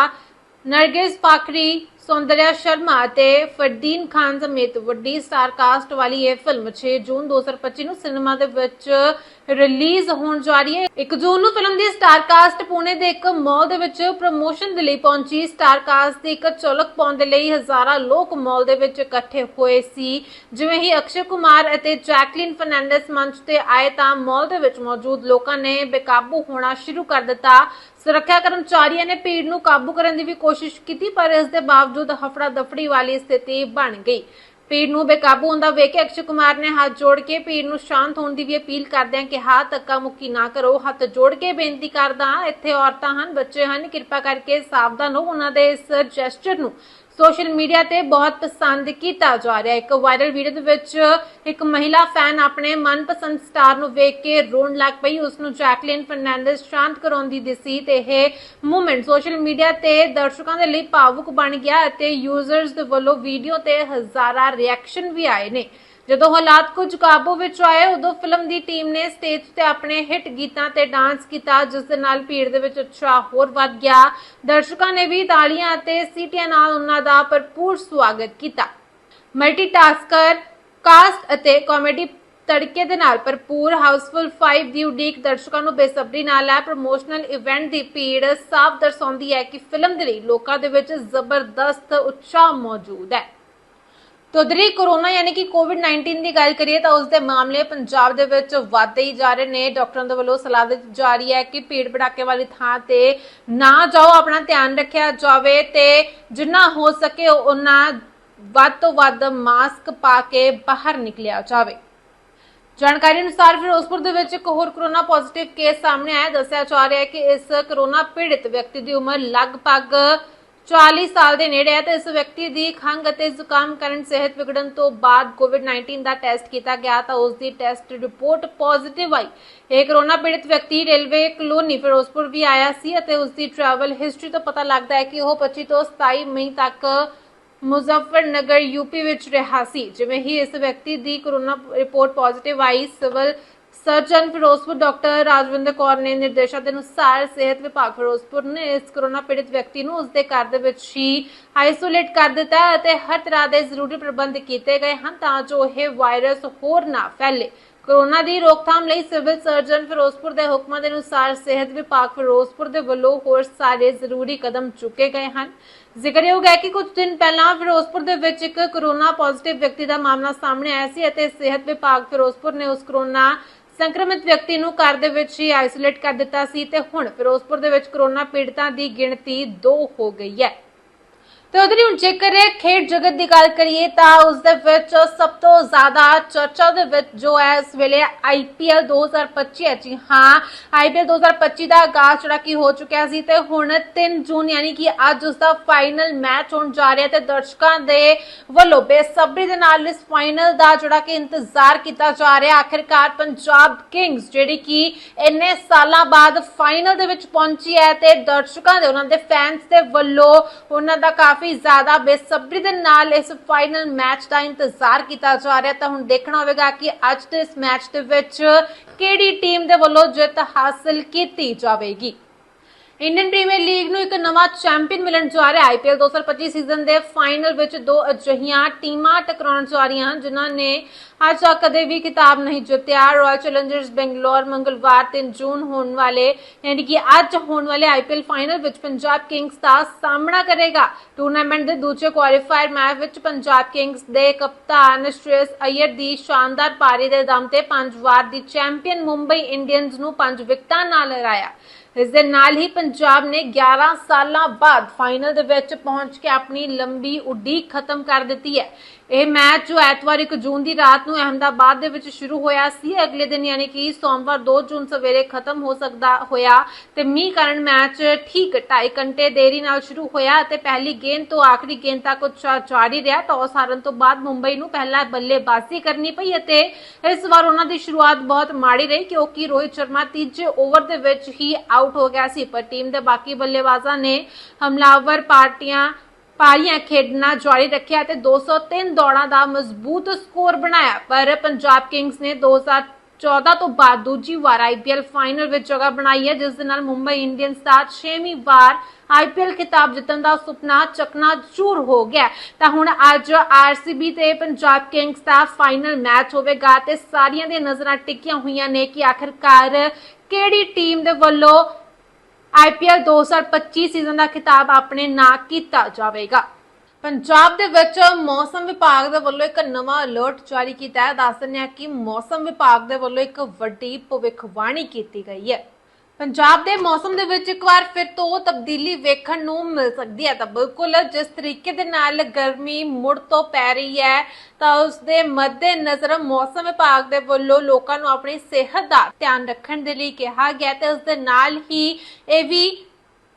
ਨਰਗਿਸ ਪਾਖਰੀ ਸੌਂਦਰਿਆ ਸ਼ਰਮਾ ਅਤੇ ਫਰਦੀਨ ਖਾਨ ਸਮੇਤ ਵੱਡੀ ਸਟਾਰ ਕਾਸਟ ਵਾਲੀ ਇਹ ਫਿਲਮ 6 ਜੂਨ 2025 ਨੂੰ ਸਿਨੇਮਾ ਦੇ ਵਿੱਚ ਰਿਲੀਜ਼ ਹੋਣ ਜਾ ਰਹੀ ਹੈ। 1 ਜੂਨ ਨੂੰ ਫਿਲਮ ਦੀ ਸਟਾਰ ਕਾਸਟ ਪੁਣੇ ਦੇ ਇੱਕ ਮਾਲ ਦੇ ਵਿੱਚ ਪ੍ਰਮੋਸ਼ਨ ਦੇ ਲਈ ਪਹੁੰਚੀ। ਸਟਾਰ ਕਾਸਟ ਦੀ ਇੱਕ ਝਲਕ ਪਾਉਣ ਦੇ ਲਈ ਹਜ਼ਾਰਾਂ ਲੋਕ ਮਾਲ ਦੇ ਵਿੱਚ ਇਕੱਠੇ ਹੋਏ ਸੀ। ਜਿਵੇਂ ਹੀ ਅਕਸ਼ੇ ਕੁਮਾਰ ਅਤੇ ਜੈਕਲਿਨ ਫਰਨੈਂਡਸ ਮੰਚ ਤੇ ਆਏ ਤਾਂ ਮਾਲ ਦੇ ਵਿੱਚ ਮੌਜੂਦ ਲੋਕਾਂ ਨੇ ਬੇਕਾਬੂ ਹੋਣਾ ਸ਼ੁਰੂ ਕਰ ਦਿੱਤਾ। ਸੁਰੱਖਿਆ ਕਰਮਚਾਰੀਆਂ ਨੇ ਭੀੜ ਨੂੰ ਕਾਬੂ ਕਰਨ ਦੀ ਵੀ ਕੋਸ਼ਿਸ਼ ਕੀਤੀ, ਪਰ ਇਸ ਦੇ ਬਾਵਜੂਦ ਹਫੜਾ ਦਫੜੀ ਵਾਲੀ ਸਥਿਤੀ ਬਣ ਗਈ। ਭੀੜ ਨੂੰ ਬੇਕਾਬੂ ਹੁੰਦਾ ਵੇਖ ਕੇ ਅਕਸ਼ੇ ਕੁਮਾਰ ਨੇ ਹੱਥ ਜੋੜ ਕੇ ਭੀੜ ਨੂੰ ਸ਼ਾਂਤ ਹੋਣ ਦੀ ਵੀ ਅਪੀਲ ਕਰਦਿਆਂ ਕਿਹਾ, ਧੱਕਾ ਮੁੱਕੀ ਨਾ ਕਰੋ, ਹੱਥ ਜੋੜ ਕੇ ਬੇਨਤੀ ਕਰਦਾ, ਇੱਥੇ ਔਰਤਾਂ ਹਨ, ਬੱਚੇ ਹਨ, ਕਿਰਪਾ ਕਰਕੇ ਸਾਵਧਾਨ ਹੋ ਉਹਨਾਂ ਦੇ ਇਸ ਜੈਸਚਰ ਨੂੰ। ਸੋਸ਼ਲ ਮੀਡੀਆ ਤੇ ਬਹੁਤ ਪਸੰਦ ਕੀਤਾ ਜਾ ਰਿਹਾ ਹੈ। ਇੱਕ ਵਾਇਰਲ ਵੀਡੀਓ ਦੇ ਵਿੱਚ ਇੱਕ ਮਹਿਲਾ ਫੈਨ ਆਪਣੇ ਮਨਪਸੰਦ ਸਟਾਰ ਨੂੰ ਵੇਖ ਕੇ ਰੋਣ ਲੱਗ ਪਈ। ਉਸ ਨੂੰ ਜੈਕਲਿਨ ਫਰਨੈਂਡਸ ਸ਼ਾਂਤ ਕਰਾਉਂਦੀ ਦਿਸੀ ਤੇ ਇਹ ਮੂਵਮੈਂਟ ਸੋਸ਼ਲ ਮੀਡੀਆ ਤੇ ਦਰਸ਼ਕਾਂ ਦੇ ਲਈ ਭਾਵੁਕ ਬਣ ਗਿਆ ਅਤੇ ਯੂਜ਼ਰਸ ਦੇ ਵੱਲੋਂ ਵੀਡੀਓ ਤੇ ਹਜ਼ਾਰਾਂ ਰਿਐਕਸ਼ਨ ਵੀ ਆਏ ਨੇ। ਜਦੋਂ ਹਾਲਾਤ ਕੁਝ ਕਾਬੂ ਵਿੱਚ ਆਏ, ਉਦੋਂ ਫਿਲਮ ਦੀ ਟੀਮ ਨੇ ਸਟੇਜ ਤੇ ਆਪਣੇ ਹਿੱਟ ਗੀਤਾਂ ਤੇ ਡਾਂਸ ਕੀਤਾ, ਜਿਸ ਦੇ ਨਾਲ ਭੀੜ ਦੇ ਵਿੱਚ ਉਤਸ਼ਾਹ ਹੋਰ ਵੱਧ ਗਿਆ। ਦਰਸ਼ਕਾਂ ਨੇ ਵੀ ਤਾਲੀਆਂ ਅਤੇ ਸੀਟੀਆਂ ਨਾਲ ਉਹਨਾਂ ਦਾ ਭਰਪੂਰ ਸਵਾਗਤ ਕੀਤਾ। ਮਲਟੀਟਾਸਕਰ, ਕਾਸਟ ਅਤੇ ਕਾਮੇਡੀ ਤੜਕੇ ਦੇ ਨਾਲ ਭਰਪੂਰ, ਹਾਊਸਫੁੱਲ 5 ਦੀ ਉਡੀਕ ਦਰਸ਼ਕਾਂ ਨੂੰ ਬੇਸਬਰੀ ਨਾਲ ਹੈ। ਪ੍ਰੋਮੋਸ਼ਨਲ ਇਵੈਂਟ ਦੀ ਭੀੜ ਸਾਫ਼ ਦਰਸਾਉਂਦੀ ਹੈ ਕਿ ਫਿਲਮ ਦੇ ਲਈ ਲੋਕਾਂ ਦੇ ਵਿੱਚ ਜ਼ਬਰਦਸਤ ਉਤਸ਼ਾਹ ਮੌਜੂਦ ਹੈ। ਤਦਰੀ ਕੋਰੋਨਾ ਯਾਨੀ ਕਿ ਕੋਵਿਡ-19 ਦੀ ਗੱਲ ਕਰੀਏ ਤਾਂ ਉਸ ਦੇ ਮਾਮਲੇ ਪੰਜਾਬ ਦੇ ਵਿੱਚ ਵਧਦੇ ਹੀ ਜਾ ਰਹੇ ਨੇ। ਡਾਕਟਰਾਂ ਦੇ ਵੱਲੋਂ ਸਲਾਹ ਦਿੱਤੀ ਜਾ ਰਹੀ ਹੈ ਕਿ ਭੀੜ ਭੜਾਕੇ ਵਾਲੀ ਥਾਂ ਤੇ ਨਾ ਜਾਓ, ਆਪਣਾ ਧਿਆਨ ਰੱਖਿਆ ਜਾਵੇ ਤੇ ਜਿੰਨਾ ਹੋ ਸਕੇ ਉਹਨਾਂ ਵੱਧ ਤੋਂ ਵੱਧ ਮਾਸਕ ਪਾ ਕੇ ਬਾਹਰ ਨਿਕਲਿਆ ਜਾਵੇ। ਜਾਣਕਾਰੀ ਅਨੁਸਾਰ ਫਿਰੋਜ਼ਪੁਰ ਦੇ ਵਿੱਚ ਇੱਕ ਹੋਰ ਕਰੋਨਾ ਪੋਜ਼ਿਟਿਵ ਕੇਸ ਸਾਹਮਣੇ ਆਇਆ ਦੱਸਿਆ ਜਾ ਰਿਹਾ ਹੈ ਕਿ ਇਸ ਕਰੋਨਾ ਪੀੜਿਤ ਵਿਅਕਤੀ ਦੀ ਉਮਰ ਲਗਭਗ 40 ਸਾਲ ਦੇ ਨੇੜੇ ਹੈ ਤੇ ਇਸ ਵਿਅਕਤੀ ਦੀ ਖੰਘ ਅਤੇ ਜ਼ੁਕਾਮ ਕਾਰਨ ਸਿਹਤ ਵਿਗੜਨ ਤੋਂ ਬਾਅਦ ਕੋਵਿਡ-19 ਦਾ ਟੈਸਟ ਕੀਤਾ ਗਿਆ ਤਾਂ ਉਸ ਦੀ ਟੈਸਟ ਰਿਪੋਰਟ ਪੋਜ਼ਿਟਿਵ ਆਈ। ਇਹ ਕਰੋਨਾ ਪੀੜਿਤ ਵਿਅਕਤੀ ਰੇਲਵੇ ਕਲੋਨੀ ਫਿਰੋਜ਼ਪੁਰ ਵੀ ਆਇਆ ਸੀ ਅਤੇ ਉਸ ਦੀ ਟਰੈਵਲ ਹਿਸਟਰੀ ਤੋਂ ਪਤਾ ਲੱਗਦਾ ਹੈ ਕਿ ਉਹ 25 ਤੋਂ 27 ਮਈ ਤੱਕ ਮੁਜ਼ੱਫਰਨਗਰ ਯੂਪੀ ਵਿੱਚ ਰਿਹਾ ਸੀ। ਜਿਵੇਂ ਹੀ ਇਸ ਵਿਅਕਤੀ ਦੀ ਕੋਰੋਨਾ ਰਿਪੋਰਟ ਪੋਜ਼ਿਟਿਵ ਆਈ, civil surgeon Firozpur doctor Rajwinder Kaur ਨੇ ਨਿਰਦੇਸ਼ਾਂ ਦੇ ਅਨੁਸਾਰ ਸਿਹਤ ਵਿਭਾਗ ਫਿਰੋਜ਼ਪੁਰ ਨੇ ਇਸ ਕਰੋਨਾ ਪੀੜਿਤ ਵਿਅਕਤੀ ਨੂੰ ਉਸਦੇ ਘਰ ਦੇ ਵਿੱਚ ਹੀ ਆਈਸੋਲੇਟ ਕਰ ਦਿੱਤਾ ਅਤੇ ਹਰ ਤਰ੍ਹਾਂ ਦੇ ਜ਼ਰੂਰੀ ਪ੍ਰਬੰਧ ਕੀਤੇ ਗਏ ਹਨ ਤਾਂ ਜੋ ਇਹ ਵਾਇਰਸ ਹੋਰ ਨਾ ਫੈਲੇ। ਕੋਰੋਨਾ ਦੀ ਰੋਕਥਾਮ ਲਈ ਸਿਵਲ ਸਰਜਨ ਫਿਰੋਜ਼ਪੁਰ ਦੇ ਹੁਕਮਾਂ ਦੇ ਅਨੁਸਾਰ ਸਿਹਤ ਵਿਭਾਗ ਫਿਰੋਜ਼ਪੁਰ ਦੇ ਵੱਲੋਂ ਹੋਰ ਸਾਰੇ ਜ਼ਰੂਰੀ ਕਦਮ ਚੁੱਕੇ ਗਏ ਹਨ। ਜ਼ਿਕਰਯੋਗ ਹੈ ਕਿ ਕੁਝ ਦਿਨ ਪਹਿਲਾਂ ਫਿਰੋਜ਼ਪੁਰ ਦੇ ਵਿੱਚ ਇੱਕ ਕੋਰੋਨਾ ਪੋਜ਼ਿਟਿਵ ਵਿਅਕਤੀ ਦਾ ਮਾਮਲਾ ਸਾਹਮਣੇ ਆਇਆ ਸੀ ਅਤੇ ਸਿਹਤ ਵਿਭਾਗ ਫਿਰੋਜ਼ਪੁਰ ਨੇ ਉਸ ਕੋਰੋਨਾ ਸੰਕਰਮਿਤ ਵਿਅਕਤੀ ਨੂੰ ਘਰ ਦੇ ਵਿੱਚ ਹੀ ਆਈਸੋਲੇਟ ਕਰ ਦਿੱਤਾ ਸੀ ਤੇ ਹੁਣ ਫਿਰੋਜ਼ਪੁਰ ਦੇ ਵਿੱਚ ਕਰੋਨਾ ਪੀੜਤਾਂ ਦੀ ਗਿਣਤੀ 2 ਹੋ ਗਈ ਹੈ। ਤੇ ਉਧਰ ਹੁਣ ਜੇਕਰ ਖੇਡ ਜਗਤ ਦੀ ਗੱਲ ਕਰੀਏ, ਤਾਂ ਉਸ ਦੇ ਵਿੱਚ ਸਭ ਤੋਂ ਜ਼ਿਆਦਾ ਚਰਚਾ ਦੇ ਵਿੱਚ ਜੋ ਹੈ, ਇਸ ਵੇਲੇ ਆਈਪੀਐਲ 2025 ਹੈ। ਜੀ ਹਾਂ ਆਈਪੀਐਲ 2025 ਦਾ ਆਗਾਜ਼ ਜਿਹੜਾ ਕਿ ਹੋ ਚੁੱਕਿਆ ਸੀ ਤੇ ਹੁਣ 3 ਜੂਨ, ਯਾਨੀ ਕਿ ਅੱਜ ਉਸ ਦਾ ਫਾਈਨਲ ਮੈਚ ਹੋਣ ਜਾ ਰਿਹਾ ਤੇ ਦਰਸ਼ਕਾਂ ਦੇ ਵੱਲੋਂ ਬੇਸਬਰੀ ਦੇ ਨਾਲ ਇਸ ਫਾਈਨਲ ਦਾ ਜਿਹੜਾ ਕਿ ਇੰਤਜ਼ਾਰ ਕੀਤਾ ਜਾ ਰਿਹਾ ਆਖਿਰਕਾਰ ਪੰਜਾਬ ਕਿੰਗਸ ਜਿਹੜੀ ਕਿ ਇੰਨੇ ਸਾਲਾਂ ਬਾਅਦ ਫਾਈਨਲ ਦੇ ਵਿੱਚ ਪਹੁੰਚੀ ਹੈ ਤੇ ਦਰਸ਼ਕਾਂ ਦੇ, ਉਹਨਾਂ ਦੇ ਫੈਨਸ ਦੇ ਵੱਲੋਂ ਉਹਨਾਂ ਦਾ ਕਾਫੀ ਜ਼ਿਆਦਾ ਬੇਸਬਰੀ ਦੇ ਨਾਲ ਇਸ ਫਾਈਨਲ ਮੈਚ ਦਾ ਇੰਤਜ਼ਾਰ ਕੀਤਾ ਜਾ ਰਿਹਾ ਤਾਂ ਹੁਣ ਦੇਖਣਾ ਹੋਵੇਗਾ ਕਿ ਅੱਜ ਦੇ ਇਸ ਮੈਚ ਦੇ ਵਿੱਚ ਕਿਹੜੀ ਟੀਮ ਦੇ ਵੱਲੋਂ ਜਿੱਤ ਹਾਸਲ ਕੀਤੀ ਜਾਵੇਗੀ। ਇੰਡੀਅਨ ਪ੍ਰੀਮੀਅਰ ਲੀਗ ਨੂੰ ਇੱਕ ਨਵਾਂ ਚੈਂਪੀਅਨ ਮਿਲਣ ਜਾ ਰਿਹਾ ਆਈਪੀਐਲ 2025 ਸੀਜ਼ਨ ਦੇ ਫਾਈਨਲ ਵਿੱਚ ਦੋ ਅਜਿਹੀਆਂ ਟੀਮਾਂ ਟਕਰਾਉਣ ਜਾ ਰਹੀਆਂ ਹਨ, ਜਿਨ੍ਹਾਂ ਨੇ ਅੱਜ ਤੱਕ ਕਦੇ ਵੀ ਖਿਤਾਬ ਨਹੀਂ ਜਿੱਤਿਆ। ਰਾਇਲ ਚੈਲੰਜਰਸ ਬੰਗਲੌਰ ਮੰਗਲਵਾਰ 3 ਜੂਨ ਹੋਣ ਵਾਲੇ, ਯਾਨੀ ਕਿ ਅੱਜ ਹੋਣ ਵਾਲੇ ਆਈਪੀਐਲ ਫਾਈਨਲ ਵਿੱਚ ਪੰਜਾਬ ਕਿੰਗਸ ਦਾ ਸਾਹਮਣਾ ਕਰੇਗਾ। ਟੂਰਨਾਮੈਂਟ ਦੇ ਦੂਜੇ ਕੁਆਲੀਫਾਇਰ ਮੈਚ ਵਿੱਚ ਪੰਜਾਬ ਕਿੰਗਸ ਦੇ ਕਪਤਾਨ ਸ਼੍ਰੇਸ ਅਯਰ ਦੀ ਸ਼ਾਨਦਾਰ ਪਾਰੀ ਦੇ ਦਮ ਤੇ ਪੰਜ ਵਾਰ ਦੀ ਚੈਂਪੀਅਨ ਮੁੰਬਈ ਇੰਡੀਅਨਜ਼ ਨੂੰ ਪੰਜ ਵਿਕਟਾਂ ਨਾਲ ਹਰਾਇਆ। ਇਸ ਦੇ ਨਾਲ ਹੀ ਪੰਜਾਬ ਨੇ 11 ਸਾਲਾਂ ਬਾਅਦ ਫਾਈਨਲ ਦੇ ਵਿੱਚ ਪਹੁੰਚ ਕੇ ਆਪਣੀ ਲੰਬੀ ਉਡੀਕ ਖਤਮ ਕਰ ਦਿੱਤੀ ਹੈ। ਇਹ ਮੈਚ ਜੋ ਐਤਵਾਰ 1 ਜੂਨ ਦੀ ਰਾਤ ਨੂੰ ਅਹਮਦਾਬਾਦ ਦੇ ਵਿੱਚ ਸ਼ੁਰੂ ਹੋਇਆ ਸੀ। ਅਗਲੇ ਦਿਨ ਯਾਨੀ ਕਿ ਸੋਮਵਾਰ 2 ਜੂਨ ਸਵੇਰੇ ਖਤਮ ਹੋ ਸਕਦਾ ਹੋਇਆ ਤੇ ਮੀਂਹ ਕਾਰਨ ਮੈਚ ਠੀਕ 2.5 ਘੰਟੇ ਦੇਰੀ ਨਾਲ ਸ਼ੁਰੂ ਹੋਇਆ ਤੇ ਪਹਿਲੀ ਗੇਂਦ ਤੋਂ ਆਖਰੀ ਗੇਂਦ ਤੱਕ ਜਾਰੀ ਰਿਹਾ ਟਾਸ ਹਾਰਨ ਤੋਂ ਬਾਅਦ ਮੁੰਬਈ ਨੂੰ ਪਹਿਲਾਂ ਬੱਲੇਬਾਜ਼ੀ ਕਰਨੀ ਪਈ ਅਤੇ ਇਸ ਵਾਰ ਉਹਨਾਂ ਦੀ ਸ਼ੁਰੂਆਤ ਬਹੁਤ ਮਾੜੀ ਰਹੀ ਕਿਉਂਕਿ ਰੋਹਿਤ ਸ਼ਰਮਾ ਤੀਜੇ ਓਵਰ ਦੇ ਵਿੱਚ ਹੀ ਆਊਟ ਹੋ ਗਿਆ ਸੀ। ਪਰ ਟੀਮ ਦੇ ਬਾਕੀ ਬੱਲੇਬਾਜ਼ਾਂ ਨੇ ਹਮਲਾਵਰ ਪਾਰਟੀਆਂ ਪਾਰੀਆਂ ਖੇਡਣਾ ਜਾਰੀ ਰੱਖਿਆ ਤੇ 203 ਦੌੜਾਂ ਦਾ ਮਜ਼ਬੂਤ ਸਕੋਰ ਬਣਾਇਆ। ਪਰ ਪੰਜਾਬ ਕਿੰਗਸ ਨੇ 2014 ਤੋਂ ਬਾਅਦ ਦੂਜੀ ਵਾਰ ਆਈਪੀਐਲ ਫਾਈਨਲ ਵਿੱਚ ਜਗ੍ਹਾ ਬਣਾਈ ਹੈ, ਜਿਸ ਦੇ ਨਾਲ ਮੁੰਬਈ ਇੰਡੀਅਨਸ ਦਾ 6ਵੀਂ ਵਾਰ ਆਈਪੀਐਲ ਖਿਤਾਬ ਜਿੱਤਣ ਦਾ ਸੁਪਨਾ ਚਕਨਾ ਚੂਰ ਹੋ ਗਿਆ। ਤਾਂ ਹੁਣ ਅੱਜ ਆਰਸੀਬੀ ਤੇ ਪੰਜਾਬ ਕਿੰਗਸ ਦਾ ਫਾਈਨਲ ਮੈਚ ਹੋਵੇਗਾ ਤੇ ਸਾਰੀਆਂ ਦੀਆਂ ਨਜ਼ਰਾਂ ਟਿਕੀਆਂ ਹੋਈਆਂ ਨੇ ਕਿ ਆਖਿਰਕਾਰ ਕਿਹੜੀ ਟੀਮ ਦੇ ਵੱਲੋਂ ਆਈਪੀਐਲ 2025 ਸੀਜ਼ਨ ਦਾ ਖਿਤਾਬ ਆਪਣੇ ਨਾਂ ਕੀਤਾ ਜਾਵੇਗਾ। ਪੰਜਾਬ ਦੇ ਵਿੱਚ ਮੌਸਮ ਵਿਭਾਗ ਦੇ ਵੱਲੋਂ ਇੱਕ ਨਵਾਂ ਅਲਰਟ ਜਾਰੀ ਕੀਤਾ ਹੈ। ਦੱਸ ਦਿੰਦੇ ਹਾਂ ਕਿ ਮੌਸਮ ਵਿਭਾਗ ਦੇ ਵੱਲੋਂ ਇੱਕ ਵੱਡੀ ਭਵਿੱਖਬਾਣੀ ਕੀਤੀ ਗਈ ਹੈ। ਪੰਜਾਬ ਦੇ ਮੌਸਮ ਦੇ ਵਿੱਚ ਇੱਕ ਵਾਰ ਫਿਰ ਤੋਂ ਤਬਦੀਲੀ ਵੇਖਣ ਨੂੰ ਮਿਲ ਸਕਦੀ ਹੈ ਤਾਂ ਬਿਲਕੁਲ ਜਿਸ ਤਰੀਕੇ ਦੇ ਨਾਲ ਗਰਮੀ ਮੁੜ ਤੋਂ ਪੈ ਰਹੀ ਹੈ, ਤਾਂ ਉਸ ਦੇ ਮੱਦੇ ਨਜ਼ਰ ਮੌਸਮ ਵਿਭਾਗ ਦੇ ਵੱਲੋਂ ਲੋਕਾਂ ਨੂੰ ਆਪਣੀ ਸਿਹਤ ਦਾ ਧਿਆਨ ਰੱਖਣ ਦੇ ਲਈ ਕਿਹਾ ਗਿਆ ਤੇ ਉਸ ਦੇ ਨਾਲ ਹੀ ਇਹ ਵੀ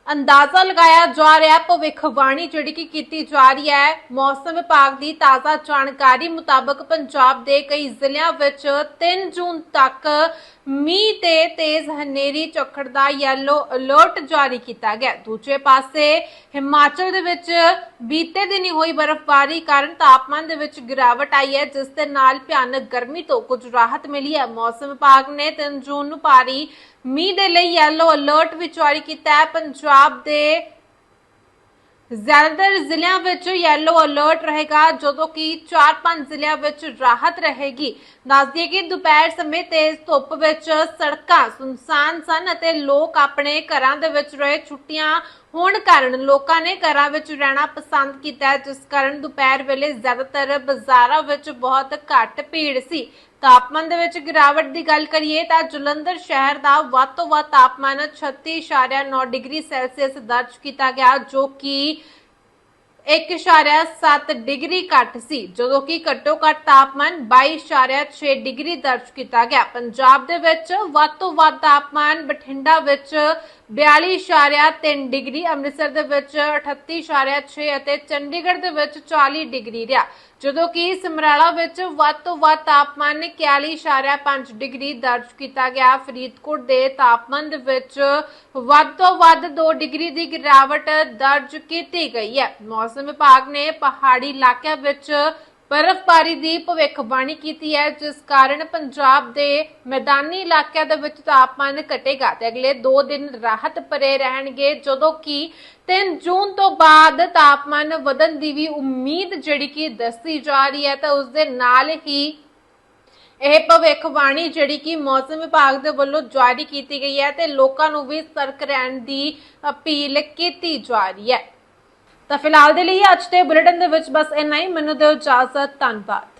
ਅੰਦਾਜ਼ਾ ਲਗਾਇਆ ਜਾ ਰਿਹਾ, ਭਵਿੱਖਬਾਣੀ ਜਿਹੜੀ ਕਿ ਕੀਤੀ ਜਾ ਰਹੀ ਹੈ, ਮੌਸਮ ਵਿਭਾਗ ਦੀ ਤਾਜ਼ਾ ਜਾਣਕਾਰੀ ਮੁਤਾਬਕ ਪੰਜਾਬ ਦੇ ਕਈ ਜ਼ਿਲ੍ਹਿਆਂ ਵਿੱਚ 3 ਜੂਨ ਤੱਕ ਮੀਂਹ ਤੇ ਤੇਜ਼ ਹਨੇਰੀ ਝੱਖੜ ਦਾ ਯੈਲੋ ਅਲਰਟ ਜਾਰੀ ਕੀਤਾ ਗਿਆ। ਦੂਜੇ ਪਾਸੇ ਹਿਮਾਚਲ ਦੇ ਵਿੱਚ ਬੀਤੇ ਦਿਨੀ ਹੋਈ ਬਰਫ਼ਬਾਰੀ ਕਾਰਨ ਤਾਪਮਾਨ ਦੇ ਵਿੱਚ ਗਿਰਾਵਟ ਆਈ ਹੈ, ਜਿਸ ਦੇ ਨਾਲ ਭਿਆਨਕ ਗਰਮੀ ਤੋਂ ਕੁਝ ਰਾਹਤ ਮਿਲੀ ਹੈ। ਮੌਸਮ ਵਿਭਾਗ ਨੇ 3 ਜੂਨ ਨੂੰ ਭਾਰੀ ਮੀਂਹ ਦੇ ਲਈ ਯੈਲੋ ਅਲਰਟ ਵੀ ਜਾਰੀ ਕੀਤਾ ਹੈ। ਪੰਜਾਬ ਦੇ ਜ਼ਿਆਦਾਤਰ ਜ਼ਿਲ੍ਹਿਆਂ ਵਿੱਚ ਯੈਲੋ ਅਲਰਟ ਰਹੇਗਾ, ਜਦੋਂ ਕਿ 4-5 ਜ਼ਿਲ੍ਹਿਆਂ ਵਿੱਚ ਰਾਹਤ ਰਹੇਗੀ। ਦੱਸ ਕਿ ਦੁਪਹਿਰ ਸਮੇਂ ਤੇਜ਼ ਧੁੱਪ ਵਿੱਚ ਸੜਕਾਂ ਸੁਨਸਾਨ ਸਨ ਅਤੇ ਲੋਕ ਆਪਣੇ ਘਰਾਂ ਦੇ ਵਿੱਚ ਰਹੇ। ਛੁੱਟੀਆਂ ਹੋਣ ਕਾਰਨ ਲੋਕਾਂ ਨੇ ਘਰਾਂ ਵਿੱਚ ਰਹਿਣਾ ਪਸੰਦ ਕੀਤਾ, ਜਿਸ ਕਾਰਨ ਦੁਪਹਿਰ ਵੇਲੇ ਜ਼ਿਆਦਾਤਰ ਬਾਜ਼ਾਰਾਂ ਵਿੱਚ ਬਹੁਤ ਘੱਟ ਭੀੜ ਸੀ। ਤਾਪਮਾਨ ਦੇ ਵਿੱਚ ਗਿਰਾਵਟ ਦੀ ਗੱਲ ਕਰੀਏ ਤਾਂ ਜਲੰਧਰ ਸ਼ਹਿਰ ਦਾ ਵੱਧ ਤੋਂ ਵੱਧ ਤਾਪਮਾਨ 36.9 ਡਿਗਰੀ ਸੈਲਸੀਅਸ ਦਰਜ ਕੀਤਾ ਗਿਆ, ਜੋ ਕਿ 1.7 ਡਿਗਰੀ ਘੱਟ ਸੀ, ਜਦੋਂ ਕਿ ਘੱਟੋ ਘੱਟ ਤਾਪਮਾਨ 22.6 ਡਿਗਰੀ ਦਰਜ ਕੀਤਾ ਗਿਆ। ਪੰਜਾਬ ਦੇ ਵਿੱਚ ਵੱਧ ਤੋਂ ਵੱਧ ਤਾਪਮਾਨ ਬਠਿੰਡਾ ਵਿੱਚ 42.3 ਡਿਗਰੀ, ਅੰਮ੍ਰਿਤਸਰ ਦੇ ਵਿੱਚ 38.6 ਅਤੇ ਚੰਡੀਗੜ੍ਹ ਦੇ ਵਿੱਚ 40 ਡਿਗਰੀ ਰਿਹਾ। ਜਦੋਂ ਕਿ ਸਮਰਾਲਾ ਵਿੱਚ ਵੱਧ ਤੋਂ ਵੱਧ ਤਾਪਮਾਨ 41.5 ਡਿਗਰੀ ਦਰਜ ਕੀਤਾ ਗਿਆ। ਫਰੀਦਕੋਟ ਦੇ ਤਾਪਮਾਨ ਦੇ ਵਿੱਚ ਵੱਧ ਤੋਂ ਵੱਧ 2 ਡਿਗਰੀ ਦੀ ਗਿਰਾਵਟ ਦਰਜ ਕੀਤੀ ਗਈ ਹੈ। ਮੌਸਮ ਵਿਭਾਗ ਨੇ ਪਹਾੜੀ ਇਲਾਕਿਆਂ ਵਿੱਚ ਬਰਫ਼ਬਾਰੀ ਦੀ ਭਵਿੱਖਬਾਣੀ ਕੀਤੀ ਹੈ, ਜਿਸ ਕਾਰਨ ਪੰਜਾਬ ਦੇ ਮੈਦਾਨੀ ਇਲਾਕਿਆਂ ਦੇ ਵਿੱਚ ਤਾਪਮਾਨ ਘਟੇਗਾ ਤੇ ਅਗਲੇ 2 ਦਿਨ ਰਾਹਤ ਭਰੇ ਰਹਿਣਗੇ, ਜਦੋਂ ਕਿ 3 ਜੂਨ ਤੋਂ ਬਾਅਦ ਤਾਪਮਾਨ ਵਧਣ ਦੀ ਵੀ ਉਮੀਦ ਜਿਹੜੀ ਕਿ ਦੱਸੀ ਜਾ ਰਹੀ ਹੈ, ਤਾਂ ਉਸ ਦੇ ਨਾਲ ਹੀ ਇਹ ਭਵਿੱਖਬਾਣੀ ਜਿਹੜੀ ਕਿ ਮੌਸਮ ਵਿਭਾਗ ਦੇ ਵੱਲੋਂ ਜਾਰੀ ਕੀਤੀ ਗਈ ਹੈ ਤੇ ਲੋਕਾਂ ਨੂੰ ਵੀ ਸਤਰਕ ਰਹਿਣ ਦੀ ਅਪੀਲ ਕੀਤੀ ਜਾ ਰਹੀ ਹੈ। ਤਾਂ ਫਿਲਹਾਲ ਦੇ ਲਈ ਅੱਜ ਦੇ ਬੁਲੇਟਿਨ ਦੇ ਵਿੱਚ ਬਸ ਇੰਨਾ ਹੀ। ਮੈਨੂੰ ਦਿਓ ਇਜਾਜ਼ਤ, ਧੰਨਵਾਦ।